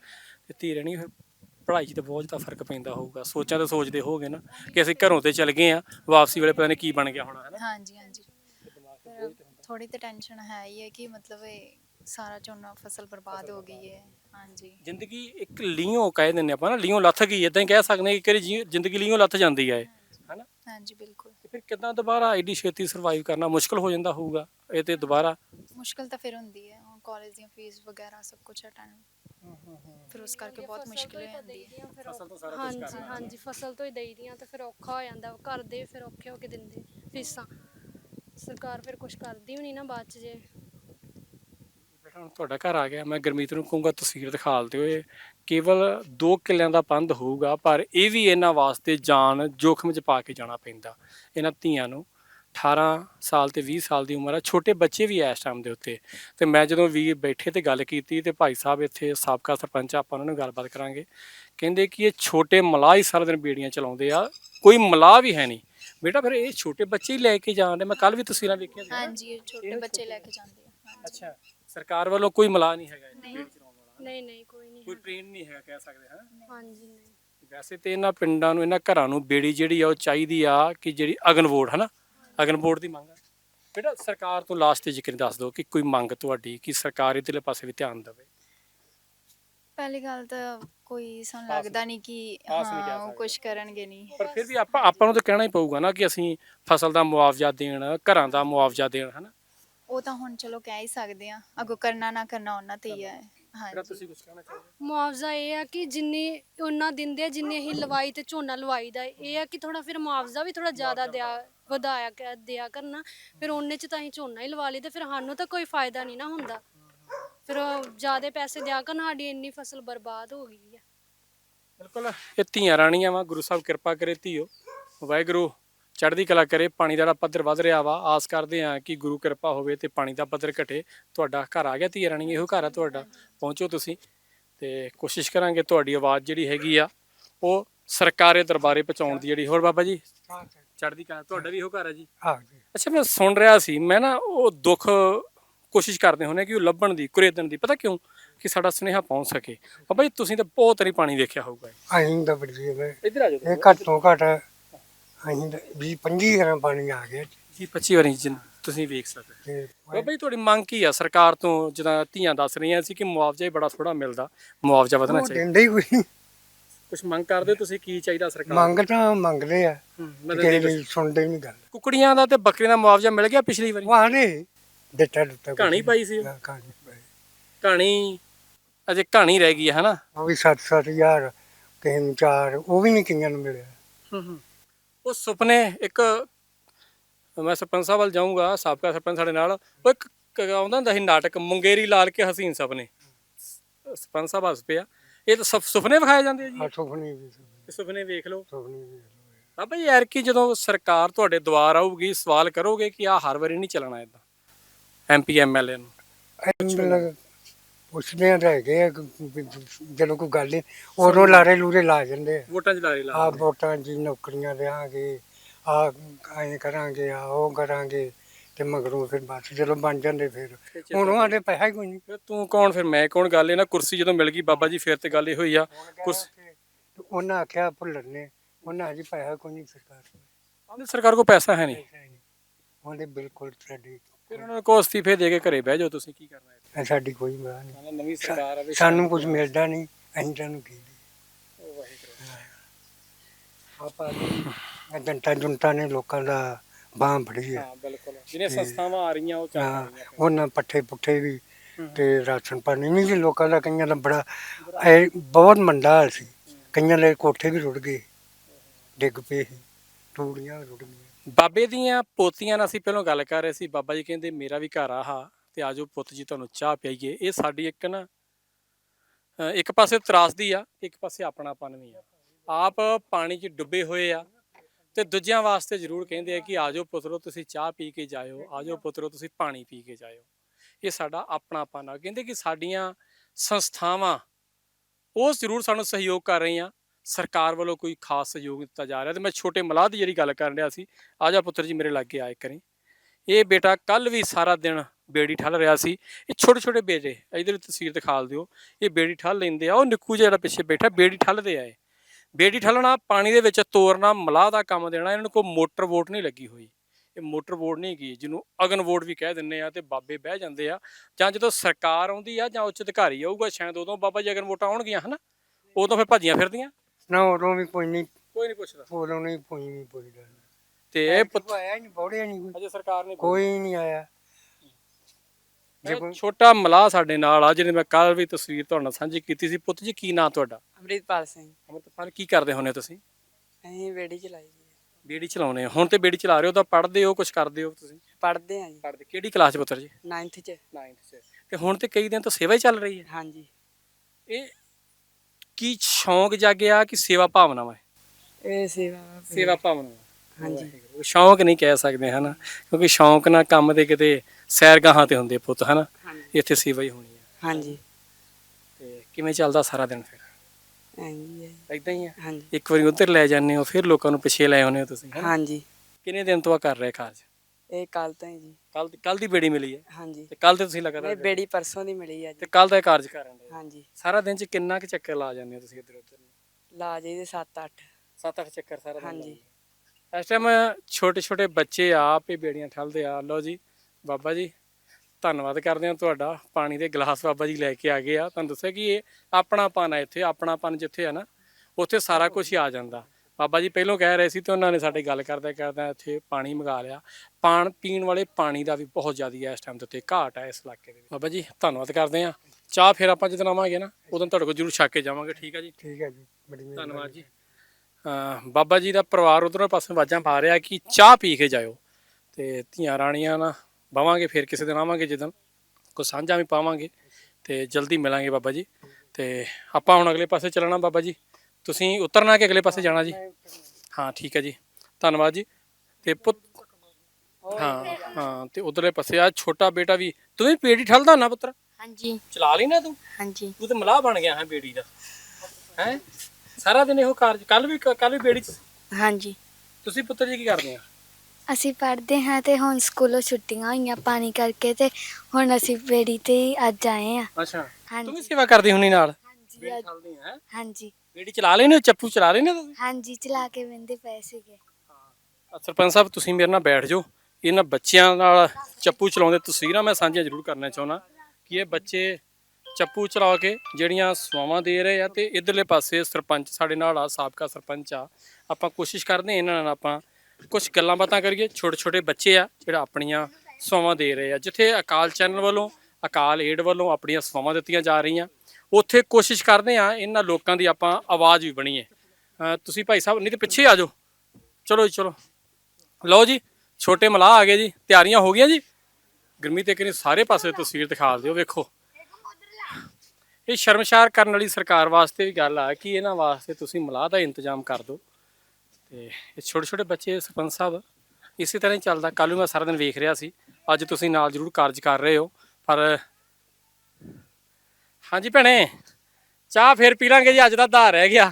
ਤੇ ਧੀ ਰਹਿਣੀ ਫਿਰ ਪੜ੍ਹਾਈ 'ਚ ਤਾਂ ਬਹੁਤ ਜ਼ਿਆਦਾ ਫ਼ਰਕ ਪੈਂਦਾ ਹੋਊਗਾ ਸੋਚਾਂ ਤਾਂ ਸੋਚਦੇ ਹੋਗੇ ਨਾ ਕਿ ਅਸੀਂ ਘਰੋਂ ਤੇ ਚੱਲ ਗਏ ਆ ਵਾਪਸੀ ਵੇਲੇ ਪਤਾ ਨਹੀਂ ਕੀ ਬਣ ਗਿਆ ਹੋਣਾ ਹੈ ਨਾ? ਹਾਂਜੀ ਹਾਂਜੀ। ਥੋੜੀ ਤੇ ਟੈਨਸ਼ਨ ਹੈ ਹੀ ਹੈ ਕਿ ਮਤਲਬ ਇਹ ਸਾਰਾ ਝੋਨਾ ਫਸਲ ਬਰਬਾਦ ਹੋ ਗਈ ਹੈ। ਹਾਂਜੀ। ਜ਼ਿੰਦਗੀ ਇੱਕ ਲੀਓ ਕਹਿ ਦਿੰਦੇ ਆਪਾਂ ਨਾ ਲੀਓ ਲੱਥ ਗਈ ਇਦਾਂ ਹੀ ਕਹਿ ਸਕਦੇ ਹਾਂ ਕਿ ਕਰੀ ਜ਼ਿੰਦਗੀ ਲੀਓ ਲੱਥ ਜਾਂਦੀ ਹੈ ਹੈਨਾ ਹਾਂਜੀ ਬਿਲਕੁਲ। ਤੇ ਫਿਰ ਕਿੱਦਾਂ ਦੁਬਾਰਾ ਐਡੀ ਛੇਤੀ ਸਰਵਾਈਵ ਕਰਨਾ ਮੁਸ਼ਕਲ ਹੋ ਜਾਂਦਾ ਹੋਊਗਾ ਇਹ ਤੇ ਦੁਬਾਰਾ ਮੁਸ਼ਕਲ ਤਾਂ ਫਿਰ ਹੁੰਦੀ ਹੈ ਕਾਲਜ ਦੀਆਂ ਫੀਸ ਵਗੈਰਾ ਸਭ ਕੁਝ ਅਟੈਂਡ ਫਿਰ ਉਸ ਕਰਕੇ ਬਹੁਤ ਮੁਸ਼ਕਿਲ ਹੋ ਜਾਂਦੀ ਹੈ। ਫਸਲ ਤੋਂ ਸਾਰਾ ਕੁਝ ਹਾਂਜੀ ਕਰਨਾ। ਹਾਂਜੀ ਫਸਲ ਤੋਂ ਹੀ ਦੇਈਦੀਆਂ ਤੇ ਫਿਰ ਔਖਾ ਹੋ ਜਾਂਦਾ ਘਰ ਦੇ ਫਿਰ ਔਖੇ ਹੋ ਕੇ ਦਿੰਦੇ ਫੀਸਾਂ। ਸਰਕਾਰ ਫਿਰ ਕੁਝ ਕਰਦੀ ਵੀ ਨਹੀਂ ਨਾ ਬਾਅਦ ਚ ਜੇ। ਬੇਟਾ ਹੁਣ ਤੁਹਾਡਾ ਘਰ ਆ ਗਿਆ ਮੈਂ ਗੁਰਮੀਤ ਨੂੰ ਕਹੂੰਗਾ ਤਸਵੀਰ ਦਿਖਾਲ ਦਿਓ ਇਹ ਕੇਵਲ 2 ਕਿੱਲਿਆਂ ਦਾ ਪੰਧ ਹੋਊਗਾ ਪਰ ਇਹ ਵੀ ਇਹਨਾਂ ਵਾਸਤੇ ਜਾਨ ਜੋਖਮ 'ਚ ਪਾ ਕੇ ਜਾਣਾ ਪੈਂਦਾ ਇਹਨਾਂ ਧੀਆਂ ਨੂੰ। 18 ਸਾਲ ਤੇ 20 ਸਾਲ ਦੀ ਉਮਰ ਆ। ਛੋਟੇ ਬੱਚੇ ਵੀ ਇਸ ਟਾਈਮ ਦੇ ਉੱਤੇ। ਤੇ ਮੈਂ ਜਦੋਂ ਵੀ ਬੈਠੇ ਤੇ ਗੱਲ ਕੀਤੀ ਤੇ ਭਾਈ ਸਾਹਿਬ ਇੱਥੇ ਸਾਬਕਾ ਸਰਪੰਚ ਆਪਾਂ ਉਹਨਾਂ ਨਾਲ ਗੱਲਬਾਤ ਕਰਾਂਗੇ। ਕਹਿੰਦੇ ਕਿ ਇਹ ਛੋਟੇ ਮਲਾਹ ਹੀ ਸਾਰਾ ਦਿਨ ਬੇੜੀਆਂ ਚਲਾਉਂਦੇ ਆ। ਕੋਈ ਮਲਾਹ ਵੀ ਹੈ ਨਹੀਂ। ਬੇਟਾ ਫਿਰ ਇਹ ਛੋਟੇ ਬੱਚੇ ਹੀ ਲੈ ਕੇ ਜਾਂਦੇ ਮੈਂ ਕੱਲ ਵੀ ਤਸਵੀਰਾਂ ਵੇਖੀਆਂ ਸੀ ਹਾਂਜੀ ਇਹ ਛੋਟੇ ਬੱਚੇ ਲੈ ਕੇ ਜਾਂਦੇ ਆ। ਅੱਛਾ ਸਰਕਾਰ ਵੱਲੋਂ ਕੋਈ ਮਲਾਹ ਨਹੀਂ ਹੈਗਾ ਇਹਨੂੰ ਬੇੜੀ ਚਲਾਉਣ ਵਾਲਾ ਨਹੀਂ ਨਹੀਂ ਕੋਈ ਨਹੀਂ ਕੋਈ। ਟ੍ਰੇਨ ਨਹੀਂ ਹੈਗਾ ਕਹਿ ਸਕਦੇ ਹਾਂ ਹਾਂਜੀ ਨਹੀਂ। ਵੈਸੇ ਤੇ ਇਹਨਾਂ ਪਿੰਡਾਂ ਨੂੰ ਇਹਨਾਂ ਘਰਾਂ ਨੂੰ ਬੇੜੀ ਜਿਹੜੀ ਆ ਉਹ ਚਾਹੀਦੀ ਆ ਕਿ ਜਿਹੜੀ ਅਗਨਵੋੜ ਹਨਾ? ਅਗਨਵੋੜ ਦੀ ਮੰਗ ਆ। ਬੇਟਾ ਸਰਕਾਰ ਤੋਂ ਲਾਸਟ ਤੇ ਜ਼ਿਕਰ ਦੱਸ ਦਿਓ ਕਿ ਕੋਈ ਮੰਗ ਤੁਹਾਡੀ ਕਿ ਸਰਕਾਰ ਇਹਦੇ ਪਾਸੇ ਵੀ ਧਿਆਨ ਦੇਵੇ? ਪਹਿਲੀ ਗੱਲ ਤਾਂ ਕੋਈ ਸਾਨੂੰ ਲੱਗਦਾ ਨਹੀਂ ਕਿ ਖਾਸ ਨਹੀਂ ਕਹਿ ਹਾਂ ਉਹ ਸਕਦੇ। ਕੁਝ ਕਰਨਗੇ ਨਹੀਂ। ਪਰ ਫਿਰ ਵੀ ਆਪਾਂ ਆਪਾਂ ਨੂੰ ਤਾਂ ਕਹਿਣਾ ਹੀ ਪਊਗਾ ਨਾ ਕਿ ਅਸੀਂ ਫਸਲ ਦਾ ਮੁਆਵਜ਼ਾ ਦੇਣ ਘਰਾਂ ਦਾ ਮੁਆਵਜ਼ਾ ਦੇਣ ਹਨਾ? ਉਹ ਤਾਂ ਹੁਣ ਚਲੋ ਕਹਿ ਹੀ ਸਕਦੇ ਆ ਅੱਗੋਂ ਕਰਨਾ ਨਾ ਕਰਨਾ ਉਹਨਾਂ ਤੇ ਹੀ ਹੈ ਜਿਹੜਾ ਹਾਂਜੀ। ਤੁਸੀਂ ਕੁਝ ਕਹਿਣਾ ਚਾਹੁੰਦੇ ਹੋ? ਮੁਆਵਜ਼ਾ ਇਹ ਆ ਕਿ ਜਿੰਨੀ ਉਹਨਾਂ ਦਿੰਦੇ ਆ ਜਿੰਨੇ ਅਸੀਂ ਲਵਾਈ ਤੇ ਝੋਨਾ ਲਵਾਈ ਦਾ ਇਹ ਆ ਕਿ ਥੋੜਾ ਫਿਰ ਮੁਆਵਜ਼ਾ ਵੀ ਥੋੜਾ ਜ਼ਿਆਦਾ ਦਿਆ ਵਧਾਇਆ ਕਰ- ਦਿਆ ਕਰਨਾ ਫਿਰ ਉਹਨੇ ਚ ਤਾਂ ਅਸੀਂ ਝੋਨਾ ਹੀ ਲਵਾ ਲਈ ਤੇ ਫਿਰ ਸਾਨੂੰ ਤਾਂ ਕੋਈ ਫਾਇਦਾ ਨਹੀਂ ਨਾ ਹੁੰਦਾ। ਫਿਰ ਜ਼ਿਆਦਾ ਪੈਸੇ ਦਿਆ ਕਰਨ ਸਾਡੀ ਇੰਨੀ ਫਸਲ ਬਰਬਾਦ ਹੋ ਗਈ ਆ। ਬਿਲਕੁਲ ਇਹ ਧੀਆਂ ਰਾਣੀਆਂ ਵਾ ਗੁਰੂ ਸਾਹਿਬ ਕਿਰਪਾ ਕਰੇ ਧੀਓ। ਵਾਹਿਗੁਰੂ ਚੜ੍ਹਦੀ ਕਲਾ ਕਰੇ ਪਾਣੀ ਦਾ ਜਿਹੜਾ ਪੱਧਰ ਵੱਧ ਰਿਹਾ ਵਾ ਆਸ ਕਰਦੇ ਆ ਕਿ ਗੁਰੂ ਕਿਰਪਾ ਹੋਵੇ ਤੇ ਪਾਣੀ ਦਾ ਪੱਧਰ ਘਟੇ। ਤੁਹਾਡਾ ਘਰ ਆ ਗਿਆ ਧੀਆਂ ਰਾਣੀ ਇਹੋ ਘਰ ਆ ਤੁਹਾਡਾ। ਪਹੁੰਚੋ ਤੁਸੀਂ ਤੇ ਕੋਸ਼ਿਸ਼ ਕਰਾਂਗੇ ਤੁਹਾਡੀ ਆਵਾਜ਼ ਜਿਹੜੀ ਹੈਗੀ ਆ ਉਹ ਸਰਕਾਰੇ ਦਰਬਾਰੇ ਪਹੁੰਚਾਉਣ ਦੀ ਜਿਹੜੀ। ਹੋਰ ਬਾਬਾ ਜੀ? ਚੜ੍ਹਦੀ ਕਲਾ ਤੁਹਾਡਾ ਵੀ ਇਹੋ ਘਰ ਆ ਜੀ? ਹਾਂ ਜੀ। ਅੱਛਾ ਮੈਂ ਸੁਣ ਰਿਹਾ ਸੀ ਮੈਂ ਨਾ ਉਹ ਦੁੱਖ ਕੋਸ਼ਿਸ਼ ਕਰਦੇ ਹੁੰਨੇ ਕਿ ਉਹ ਲੱਭਣ ਦੀ ਕੁਰੇਦਣ ਦੀ ਪਤਾ ਕਿਉਂ? ਕਿ ਸਾਡਾ ਸੁਨੇਹਾ ਪਹੁੰਚ ਸਕੇ। ਬਾਬਾ ਜੀ ਤੁਸੀਂ ਤਾਂ ਬਹੁਤ ਵਾਰੀ ਪਾਣੀ ਦੇਖਿਆ ਹੋਊਗਾ ਅਸੀਂ ਤਾਂ ਬੜੀ ਵੇ ਇੱਧਰ ਆ ਜਾਓ ਇਹ ਘੱਟ ਤੋਂ ਘੱਟ ਅਸੀਂ ਤਾਂ 20 25 ਗ੍ਰਾਮ ਪਾਣੀ ਆ ਗਿਆ। ਜੀ 25 ਵਾਰੀ ਜਿਨ- ਤੁਸੀਂ ਵੇਖ ਸਕਦੇ ਤੇ ਬਾਬਾ ਜੀ ਤੁਹਾਡੀ ਮੰਗ ਕੀ ਆ? ਸਰਕਾਰ ਤੋਂ ਜਿੱਦਾਂ ਧੀਆਂ ਦੱਸ ਰਹੀਆਂ ਸੀ ਕਿ ਮੁਆਵਜ਼ਾ ਹੀ ਬੜਾ ਥੋੜਾ ਮਿਲਦਾ ਮੁਆਵਜ਼ਾ ਵਧਣਾ ਉਹ ਚਾਹੀਦਾ। ਦਿੰਦੇ ਹੀ ਕੋਈ ਨਹੀਂ। ਕੁਝ ਮੰਗ ਕਰਦੇ ਤੁਸੀਂ ਕੀ ਚਾਹੀਦਾ ਸਰਕਾਰ ਮੰਗ ਤਾਂ ਮੰਗਦੇ ਆ। ਮਦਦ ਦੀ ਸੁਣਦੇ ਨਹੀਂ ਗੱਲ। ਕੁਕੜੀਆਂ ਦਾ ਤੇ ਬੱਕਰੀਆਂ ਦਾ ਮੁਆਵਜ਼ਾ ਮਿਲ ਗਿਆ ਪਿਛਲੀ ਵਾਰੀ? ਵਾਹਨੇ ਦਿੱਤਾ ਦਿੱਤਾ ਕਹਾਣੀ ਪਾਈ ਸੀ ਕਹਾਣੀ ਪਾਈ। ਕਹਾਣੀ ਅਜੇ ਕਹਾਣੀ ਰਹਿ ਗਈ ਹੈ ਹਨਾ? ਉਹ ਵੀ 7-7000 ਕਿਸੇ ਨੂੰ ਚਾਰ ਉਹ ਵੀ ਨਹੀਂ ਕਈਆਂ ਨੂੰ ਮਿਲਿਆ। ਉਹ ਸੁਪਨੇ ਇੱਕ ਮੈਂ ਸਰਪੰਚ ਸਾਹਿਬ ਵੱਲ ਜਾਊਂਗਾ ਸਾਬਕਾ ਸਰਪੰਚ ਸਾਡੇ ਨਾਲ। ਉਹ ਇੱਕ ਆਉਂਦਾ ਹੁੰਦਾ ਸੀ ਨਾਟਕ ਮੁੰਗੇਰੀ ਲਾਲ ਕੇ ਹਸੀਨ ਸੁਪਨੇ। ਸਰਪੰਚ ਸਾਹਿਬ ਹੱਸ ਪਿਆ। ਇਹ ਤਾਂ ਸੁਪ- ਸੁਪਨੇ ਵਿਖਾਏ ਜਾਂਦੇ ਆ ਜੀ। ਆ ਸੁਪਨੇ ਵੀ ਇਹ ਸੁਪਨੇ ਵੇਖ ਲਓ। ਸੁਪਨੇ ਵੀ ਬਾਬਾ ਜੀ ਯਾਰ ਕਿ ਜਦੋਂ ਸਰਕਾਰ ਤੁਹਾਡੇ ਦੁਆਰ ਆਊਗੀ ਸਵਾਲ ਕਰੋਗੇ ਕਿ ਆ ਹਰ ਵਾਰੀ ਨਹੀਂ ਚੱਲਣਾ ਇਦਾਂ ਐਮਪੀ ਐਮਐਲਏ ਨੂੰ। ਮਤਲਬ ਪੁੱਛਦੇ ਆ ਰਹਿ ਗਏ ਆ ਕਿ ਵੀ ਜਦੋਂ ਕੋਈ ਗੱਲ ਨਹੀਂ ਉਦੋਂ ਲਾਰੇ ਲੂਰੇ ਲਾ ਜਾਂਦੇ ਆ। ਵੋਟਾਂ ਚ ਲਾਰੇ ਲਾ ਆ। ਵੋਟਾਂ ਜੀ ਨੌਕਰੀਆਂ ਦੇਾਂਗੇ ਆ ਐਂ ਕਰਾਂਗੇ ਆ ਉਹ ਕਰਾਂਗੇ। ਤੇ ਮਗਰੋਂ ਫਿਰ ਬਸ ਜਦੋਂ ਬਣ ਜਾਂਦੇ ਫਿਰ ਹੁਣ ਉਹ ਸਾਡੇ ਪੈਸਾ ਹੀ ਕੋਈ ਨਹੀਂ। ਫਿਰ ਤੂੰ ਕੌਣ ਫਿਰ? ਮੈਂ ਕੌਣ? ਗੱਲ ਇਹ ਨਾ ਕੁਰਸੀ ਜਦੋਂ ਮਿਲ ਗਈ ਬਾਬਾ ਜੀ ਫਿਰ ਤੇ ਗੱਲ ਇਹ ਹੋਈ ਆ। ਕੁਰਸੀ ਤੇ ਉਹਨਾਂ ਆਖਿਆ ਭੁੱਲਣ ਨੇ ਉਹਨਾਂ ਅਜੀ ਪੈਸਾ ਕੋਈ ਨਹੀਂ ਸਰਕਾਰ ਕੋਲ। ਆਂਦੇ ਸਰਕਾਰ ਕੋਲ ਪੈਸਾ ਹੈ ਨਹੀਂ। ਪੈਸਾ ਹੀ ਨਹੀਂ। ਉਹਦੇ ਬਿਲਕੁਲ ਸਾਡੀ ਫਿਰ ਉਹਨਾਂ ਨੂੰ ਕੋ ਅਸਤੀਫੇ ਦੇ ਕੇ ਘਰੇ ਬਹਿ ਜਾਓ ਤੁਸੀਂ ਕੀ ਕਰਨਾ ਹੈ ਇਹ ਸਾਡੀ ਕੋਈ ਮਾਂ ਨਹੀਂ। ਕਹਿੰਦਾ ਨਵੀਂ ਸਰਕਾਰ ਆਵੇ ਸਾਨੂੰ ਕੁਝ ਮਿਲਦਾ ਨਹੀਂ ਅਸੀਂ ਤੁਹਾਨੂੰ ਕੀ ਦੇ ਉਹ ਵਾਹਿਗੁਰੂ। ਆਪਾਂ ਇਹ ਜਨਤਾ ਜੁਨਤਾ ਨੇ ਲੋਕਾਂ ਦਾ ਬਾਹ ਫੜੀ ਹੈ ਹਾਂ ਬਿਲਕੁਲ। ਸੰਸਥਾਵਾਂ ਆ ਰਹੀਆਂ ਉਹ ਚੱਲ ਹਾਂ ਰਹੀਆਂ। ਉਹਨਾਂ ਪੱਠੇ ਪੁੱਠੇ ਵੀ। ਤੇ ਰਾਸ਼ਨ ਪਾਣੀ ਵੀ ਜੀ ਲੋਕਾਂ ਦਾ ਕਈਆਂ ਦਾ ਬੜਾ ਇਹ ਬਹੁਤ ਮੰਦਾ ਹਾਲ ਸੀ। ਕਈਆਂ ਦੇ ਕੋਠੇ ਵੀ ਰੁੜ ਗਏ। ਡਿੱਗ ਪਏ ਸੀ। ਟੂੜੀਆਂ ਵੀ ਰੁੜ ਗਈਆਂ। ਬਾਬੇ ਦੀਆਂ ਪੋਤੀਆਂ ਨਾਲ ਅਸੀਂ ਪਹਿਲਾਂ ਗੱਲ ਕਰ ਰਹੇ ਸੀ। ਬਾਬਾ ਜੀ ਕਹਿੰਦੇ ਮੇਰਾ ਵੀ ਘਰ ਆਹਾ ਤੇ ਆਜੋ ਪੁੱਤ ਜੀ ਤੁਹਾਨੂੰ ਚਾਹ ਪਿਆਈਏ। ਇਹ ਸਾਡੀ ਇੱਕ ਨਾ ਇੱਕ ਪਾਸੇ ਤਰਾਸਦੀ ਆ ਇੱਕ ਪਾਸੇ ਆਪਣਾਪਨ ਵੀ ਆ। ਆਪ ਪਾਣੀ 'ਚ ਡੁੱਬੇ ਹੋਏ ਆ। ਤੇ ਦੂਜਿਆਂ ਵਾਸਤੇ ਜ਼ਰੂਰ ਕਹਿੰਦੇ ਆ ਕਿ ਆਜੋ ਪੁੱਤਰੋ, ਤੁਸੀਂ ਚਾਹ ਪੀ ਕੇ ਜਾਇਓ, ਆਜੋ ਪੁੱਤਰੋ, ਤੁਸੀਂ ਪਾਣੀ ਪੀ ਕੇ ਜਾਇਓ। ਇਹ ਸਾਡਾ ਆਪਣਾਪਨ ਆ ਕਹਿੰਦੇ ਕਿ ਸਾਡੀਆਂ ਸੰਸਥਾਵਾਂ, ਉਹ ਜ਼ਰੂਰ ਸਾਨੂੰ ਸਹਿਯੋਗ ਕਰ ਰਹੀਆਂ। ਸਰਕਾਰ ਵੱਲੋਂ ਕੋਈ ਖਾਸ ਸਹਿਯੋਗ ਦਿੱਤਾ ਜਾ ਰਿਹਾ ਤੇ ਮੈਂ ਛੋਟੇ ਮਲਾਹ ਦੀ ਜਿਹੜੀ ਗੱਲ ਕਰਨ ਰਿਹਾ ਸੀ ਆ ਜਾ ਪੁੱਤਰ ਜੀ ਮੇਰੇ ਲਾਗੇ ਆਏ ਕਰੀ। ਇਹ ਬੇਟਾ ਕੱਲ ਵੀ ਸਾਰਾ ਦਿਨ ਬੇੜੀ ਠੱਲ ਰਿਹਾ ਸੀ। ਇਹ ਛੋਟੇ ਛੋਟੇ ਬੇਟੇ ਇਧਰ ਤਸਵੀਰ ਦਿਖਾਲ ਦਿਓ। ਇਹ ਬੇੜੀ ਠੱਲ ਲੈਂਦੇ ਆ, ਉਹ ਨਿੱਕੂ ਜਿਹਾ ਜਿਹੜਾ ਪਿੱਛੇ ਬੈਠਾ, ਬੇੜੀ ਠੱਲਦੇ ਆ ਇਹ। ਬੇੜੀ ਠੱਲਣਾ ਪਾਣੀ ਦੇ ਵਿੱਚ ਤੋਰਨਾ ਮਲਾਹ ਦਾ ਕੰਮ ਦੇਣਾ ਇਹਨਾਂ ਨੂੰ ਕੋਈ ਮੋਟਰ ਵੋਟ ਨਹੀਂ ਲੱਗੀ ਹੋਈ। ਇਹ ਮੋਟਰ ਵੋਟ ਨਹੀਂ ਗਈ ਜਿਹਨੂੰ ਅਗਨ ਵੋਟ ਵੀ ਕਹਿ ਦਿੰਨੇ ਆ ਤੇ ਬਾਬੇ ਬਹਿ ਜਾਂਦੇ ਆ। ਜਾਂ ਜਦੋਂ ਸਰਕਾਰ ਆਉਂਦੀ ਆ ਜਾਂ ਉੱਚ ਅਧਿਕਾਰੀ ਆਊਗਾ ਸ਼ਾਇਦ ਉਦੋਂ ਬਾਬਾ ਜੀ ਅਗਨ ਵੋਟਾਂ ਆਉਣਗੀਆਂ ਹਨਾ? ਉਦੋਂ ਫਿਰ ਭੱਜੀਆਂ ਫਿਰਦੀਆਂ। ਨਾ ਉਦੋਂ ਵੀ ਕੋਈ ਨਹੀਂ। ਕੋਈ ਨਹੀਂ ਪੁੱਛਦਾ। ਉਦੋਂ ਨਹੀਂ ਕੋਈ ਨਹੀਂ ਪੁੱਛਦਾ। ਤੇ ਇਹ ਪੁੱਤ ਆਇਆ ਨਹੀਂ ਬੋੜਿਆ ਨਹੀਂ ਕੋਈ। ਅਜੇ ਸਰਕਾਰ ਨੇ ਕੋਈ ਨਹੀਂ ਆਇਆ। ਇਹ ਛੋਟਾ ਮਲਾਹ ਸਾਡੇ ਨਾਲ ਆ ਜਿਹਨੇ ਮੈਂ ਕੱਲ ਵੀ ਤਸਵੀਰ ਤੁਹਾਡੇ ਨਾਲ ਸਾਂਝੀ ਕੀਤੀ ਸੀ। ਪੁੱਤ ਜੀ ਕੀ ਨਾਂ ਤੁਹਾਡਾ? ਅੰਮ੍ਰਿਤਪਾਲ ਸਿੰਘ। ਅਮਰਤਪਾਲ ਕੀ ਕਰਦੇ ਹੁੰਦੇ ਹੋ ਤੁਸੀਂ? ਅਸੀਂ ਬੇੜੀ ਚਲਾਈ ਜੀ ਬੇੜੀ ਚਲਾਉਨੇ ਹੋ। ਹੁਣ ਤੇ ਬੇੜੀ ਚਲਾ ਰਹੇ ਹੋ ਤਾਂ ਪੜ੍ਹਦੇ ਹੋ ਕੁਝ ਕਰਦੇ ਹੋ ਤੁਸੀਂ? ਪੜ੍ਹਦੇ ਹਾਂ ਜੀ। ਪੜ੍ਹਦੇ। ਕਿਹੜੀ ਕਲਾਸ ਚ ਪੁੱਤਰ ਜੀ? 9th ਚ। 9th ਚ। ਤੇ ਹੁਣ ਤੇ ਕਈ ਦਿਨ ਤੋਂ ਸੇਵਾ ਹੀ ਚੱਲ ਰਹੀ ਹੈ? ਹਾਂਜੀ। ਇਹ ਕੀ ਸ਼ੌਂਕ ਜਾਗਿਆ ਕਿ ਸੇਵਾ ਭਾਵਨਾ ਵਾ? ਇਹ ਸੇਵਾ ਸੇਵਾ ਭਾਵਨਾ। ਹਾਂਜੀ। ਸ਼ੌਂਕ ਨਹੀਂ ਕਹਿ ਸਕਦੇ ਹਨਾ? ਕਿਉਂਕਿ ਸ਼ੌਂਕ ਨਾਲ ਕੰਮ ਦੇ ਕਿਤੇ ਸੈਰਗਾਹਾਂ ਤੇ ਹੁੰਦੇ ਪੁੱਤ ਹਨਾ? ਇੱਥੇ ਸੇਵਾ ਹੀ ਹੋਣੀ ਹੈ ਹਾਂਜੀ। ਤੇ ਕਿਵੇਂ ਚੱਲਦਾ ਸਾਰਾ ਦਿਨ ਫਿਰ? ਹਾਂਜੀ ਇਦਾਂ ਹੀ ਆ? ਹਾਂਜੀ। ਇੱਕ ਵਾਰੀ ਉਧਰ ਲੈ ਜਾਂਦੇ ਹੋ ਫਿਰ ਲੋਕਾਂ ਨੂੰ ਪਿੱਛੇ ਲੈ ਆਉਂਦੇ ਹੋ ਤੁਸੀਂ ਹਨਾ? ਹਾਂਜੀ। ਕਿੰਨੇ ਦਿਨ ਤੋਂ ਆ ਕਰ ਰਹੇ ਕਾਰਜ? ਇਹ ਕੱਲ ਤੋਂ ਹੀ ਜੀ। ਕੱਲ ਕੱਲ ਦੀ ਬੇੜੀ ਮਿਲੀ ਹੈ ਹਾਂਜੀ। ਤੇ ਕੱਲ ਤੇ ਤੁਸੀਂ ਇਹ ਲਗਾਤਾਰ ਬੇੜੀ ਪਰਸੋਂ ਦੀ ਮਿਲੀ ਆ ਤੇ ਜੀ ਕੱਲ ਦਾ ਇਹ ਕਾਰਜ ਕਰਨ ਦੇ ਹਾਂਜੀ। ਸਾਰਾ ਦਿਨ ਚ ਕਿੰਨਾ ਕੁ ਚੱਕਰ ਲਾ ਜਾਂਦੇ ਹੋ ਤੁਸੀਂ ਇੱਧਰ ਉੱਧਰ? ਲਾ ਜਾਈਦੇ 7-8 7-8 ਚੱਕਰ ਸਾਰਾ ਦਿਨ ਹਾਂਜੀ। ਇਸ ਟਾਈਮ ਛੋਟੇ ਛੋਟੇ ਬੱਚੇ ਆਪ ਹੀ ਬੇੜੀਆਂ ਠਲਦੇ ਆ। ਲਓ ਜੀ ਬਾਬਾ ਜੀ ਧੰਨਵਾਦ ਕਰਦੇ ਹਾਂ ਤੁਹਾਡਾ ਪਾਣੀ ਦੇ ਗਲਾਸ ਬਾਬਾ ਜੀ ਲੈ ਕੇ ਆ ਗਏ ਆ। ਤੁਹਾਨੂੰ ਦੱਸਿਆ ਕਿ ਇਹ ਆਪਣਾਪਨ ਹੈ ਇੱਥੇ ਆਪਣਾਪਨ ਜਿੱਥੇ ਹੈ ਨਾ ਉੱਥੇ ਸਾਰਾ ਕੁਝ ਹੀ ਆ ਜਾਂਦਾ। ਬਾਬਾ ਜੀ ਪਹਿਲਾਂ ਕਹਿ ਰਹੇ ਸੀ ਤੇ ਉਹਨਾਂ ਨੇ ਸਾਡੇ ਗੱਲ ਕਰਦੇ ਕਰਦੇ ਇੱਥੇ ਪਾਣੀ ਮੰਗਾ ਲਿਆ। ਪਾਣ ਪੀਣ ਵਾਲੇ ਪਾਣੀ ਦਾ ਵੀ ਬਹੁਤ ਜ਼ਿਆਦਾ ਇਸ ਟਾਈਮ ਦੇ ਉੱਤੇ ਘਾਟ ਹੈ ਇਸ ਇਲਾਕੇ ਦੇ ਵਿੱਚ। ਬਾਬਾ ਜੀ ਧੰਨਵਾਦ ਕਰਦੇ ਹਾਂ। ਚਾਹ ਫਿਰ ਆਪਾਂ ਜਦੋਂ ਆਵਾਂਗੇ ਨਾ ਉਦੋਂ ਤੁਹਾਡੇ ਕੋਲ ਜ਼ਰੂਰ ਛੱਕ ਕੇ ਜਾਵਾਂਗੇ ਠੀਕ ਹੈ ਜੀ? ਠੀਕ ਹੈ ਜੀ ਬੜੀ ਧੰਨਵਾਦ ਜੀ। ਬਾਬਾ ਜੀ ਦਾ ਪਰਿਵਾਰ ਉਧਰੋਂ ਪਾਸੇ ਆਵਾਜ਼ਾਂ ਪਾ ਰਿਹਾ ਕਿ ਚਾਹ ਪੀ ਕੇ ਜਾਇਓ। ਤੇ ਧੀਆਂ ਰਾਣੀਆਂ ਨਾ ਬਵਾਂਗੇ ਫਿਰ ਕਿਸੇ ਦਿਨ ਆਵਾਂਗੇ ਜਦੋਂ ਕੋ ਸਾਂਝਾਂ ਵੀ ਪਾਵਾਂਗੇ ਤੇ ਜਲਦੀ ਮਿਲਾਂਗੇ ਬਾਬਾ ਜੀ। ਤੇ ਆਪਾਂ ਹੁਣ ਅਗਲੇ ਪਾਸੇ ਚੱਲਣਾ ਬਾਬਾ ਜੀ। ਤੁਸੀਂ ਉਤਰਨਾ ਕਿ ਅਗਲੇ ਪਾਸੇ ਜਾਣਾ ਜੀ? ਹਾਂ ਠੀਕ ਹੈ ਜੀ। ਧੰਨਵਾਦ ਜੀ। ਤੇ ਪੁੱਤ ਹਾਂ ਹਾਂ ਤੇ ਉਧਰਲੇ ਪਾਸੇ ਆ ਛੋਟਾ ਬੇਟਾ ਵੀ। ਤੂੰ ਵੀ ਪੇੜੀ ਠਲਦਾ ਨਾ ਪੁੱਤਰ? ਹਾਂਜੀ। ਚਲਾ ਲਈ ਨਾ ਤੂੰ? ਹਾਂਜੀ। ਤੂੰ ਤੇ ਮਲਾਹ ਬਣ ਗਿਆ ਹੈ ਬੇੜੀ ਦਾ। ਹੈ? ਸਾਰਾ ਦਿਨ ਇਹੋ ਕਾਰਜ ਕੱਲ ਵੀ ਕੱਲ ਵੀ ਬੇੜੀ ਚ ਹਾਂਜੀ। ਤੁਸੀਂ ਪੁੱਤਰ ਜੀ ਕੀ ਕਰਦੇ ਆ? ਅਸੀਂ ਪੜ੍ਹਦੇ ਹਾਂ ਤੇ ਹੁਣ ਸਕੂਲੋਂ ਛੁੱਟੀਆਂ ਹੋਈਆਂ ਪਾਣੀ ਕਰਕੇ ਤੇ ਹੁਣ ਅਸੀਂ ਬੇੜੀ ਤੇ ਹੀ ਅੱਜ ਆਏ ਆ ਅੱਛਾ। ਹਾਂਜੀ। ਤੂੰ ਵੀ ਸੇਵਾ ਕਰਦੀ ਹੁੰਨੀ ਨਾਲ? ਹਾਂਜੀ ਬੇੜੀ ਅੱਜ- ਚੱਲਦੀ ਹੈ। ਹਾਂਜੀ। ਬੇੜੀ ਚਲਾ ਲੈਨੇ ਹੋ? ਚੱਪੂ ਚਲਾ ਲੈਨੇ ਤੁਸੀਂ? ਹਾਂਜੀ ਚਲਾ ਕੇ ਵੰਦੇ ਪਏ ਸੀਗੇ। ਸਰਪੰਚ ਸਾਹਿਬ ਤੁਸੀਂ ਮੇਰੇ ਨਾਲ ਬੈਠ ਜਾਓ। ਇਹਨਾਂ ਬੱਚਿਆਂ ਨਾਲ ਚੱਪੂ ਚਲਾਉਂਦੇ ਤਸਵੀਰਾਂ ਮੈਂ ਸਾਂਝੀਆਂ ਜ਼ਰੂਰ ਕਰਨਾ ਚਾਹੁੰਦਾ। ਕਿ ਇਹ ਬੱਚੇ ਚੱਪੂ ਚਲਾ ਕੇ ਜਿਹੜੀਆਂ ਸਵਾਵਾਂ ਦੇ ਰਹੇ ਆ ਤੇ ਇਧਰਲੇ ਪਾਸੇ ਸਰਪੰਚ ਸਾਡੇ ਨਾਲ ਆ ਸਾਬਕਾ ਸਰਪੰਚ ਆ। ਆਪਾਂ ਕੋਸ਼ਿਸ਼ ਕਰਦੇ ਹਾਂ ਇਹਨਾਂ ਨਾਲ ਆਪਾਂ ਕੁਝ ਗੱਲਾਂ ਬਾਤਾਂ ਕਰੀਏ। ਛੋਟੇ ਛੋਟੇ ਬੱਚੇ ਆ, ਜਿਹੜਾ ਆਪਣੀਆਂ ਸਵਾਵਾਂ ਦੇ ਰਹੇ ਆ। ਜਿੱਥੇ ਅਕਾਲ ਚੈਨਲ ਵੱਲੋਂ, ਅਕਾਲ ਏਡ ਵੱਲੋਂ ਆਪਣੀਆਂ ਸਵਾਵਾਂ ਦਿੱਤੀਆਂ ਜਾ ਰਹੀਆਂ। ਉੱਥੇ ਕੋਸ਼ਿਸ਼ ਕਰਦੇ ਆ, ਇਹਨਾਂ ਲੋਕਾਂ ਦੀ ਆਪਾਂ ਆਵਾਜ਼ ਵੀ ਬਣੀਏ। ਤੁਸੀਂ ਭਾਈ ਸਾਹਿਬ, ਨਹੀਂ ਤੇ ਪਿੱਛੇ ਆ ਜਾਓ। ਚਲੋ ਜੀ, ਚਲੋ। ਲਓ ਜੀ, ਛੋਟੇ ਮਲਾਹ ਆ ਗਏ ਜੀ। ਤਿਆਰੀਆਂ ਹੋ ਗਈਆਂ ਜੀ। ਗਰਮੀ ਤੇ ਕਿਨੇ ਸਾਰੇ ਪਾਸੇ ਤਸਵੀਰ ਦਿਖਾ ਦਿਓ, ਵੇਖੋ। ਇਹ ਸ਼ਰਮਸ਼ਾਰ ਕਰਨ ਵਾਲੀ ਸਰਕਾਰ ਵਾਸਤੇ ਵੀ ਗੱਲ ਆ, ਕਿ ਇਹਨਾਂ ਵਾਸਤੇ ਤੁਸੀਂ ਮਲਾਹ ਦਾ ਇੰਤਜ਼ਾਮ ਕਰ ਦਿਓ। ਤੇ ਇਹ ਛੋਟੇ ਛੋਟੇ ਬੱਚੇ ਸਰਪੰਚ ਸਾਹਿਬ ਇਸੇ ਤਰ੍ਹਾਂ ਹੀ ਚੱਲਦਾ। ਕੱਲ ਨੂੰ ਮੈਂ ਸਾਰਾ ਦਿਨ ਵੇਖ ਰਿਹਾ ਸੀ। ਅੱਜ ਤੁਸੀਂ ਨਾਲ ਜ਼ਰੂਰ ਕਾਰਜ ਕਰ ਰਹੇ ਹੋ ਪਰ ਹਾਂਜੀ ਭੈਣੇ ਚਾਹ ਫੇਰ ਪੀ ਲਾਂਗੇ ਜੀ ਅੱਜ ਦਾ ਧਾਰ ਰਹਿ ਗਿਆ।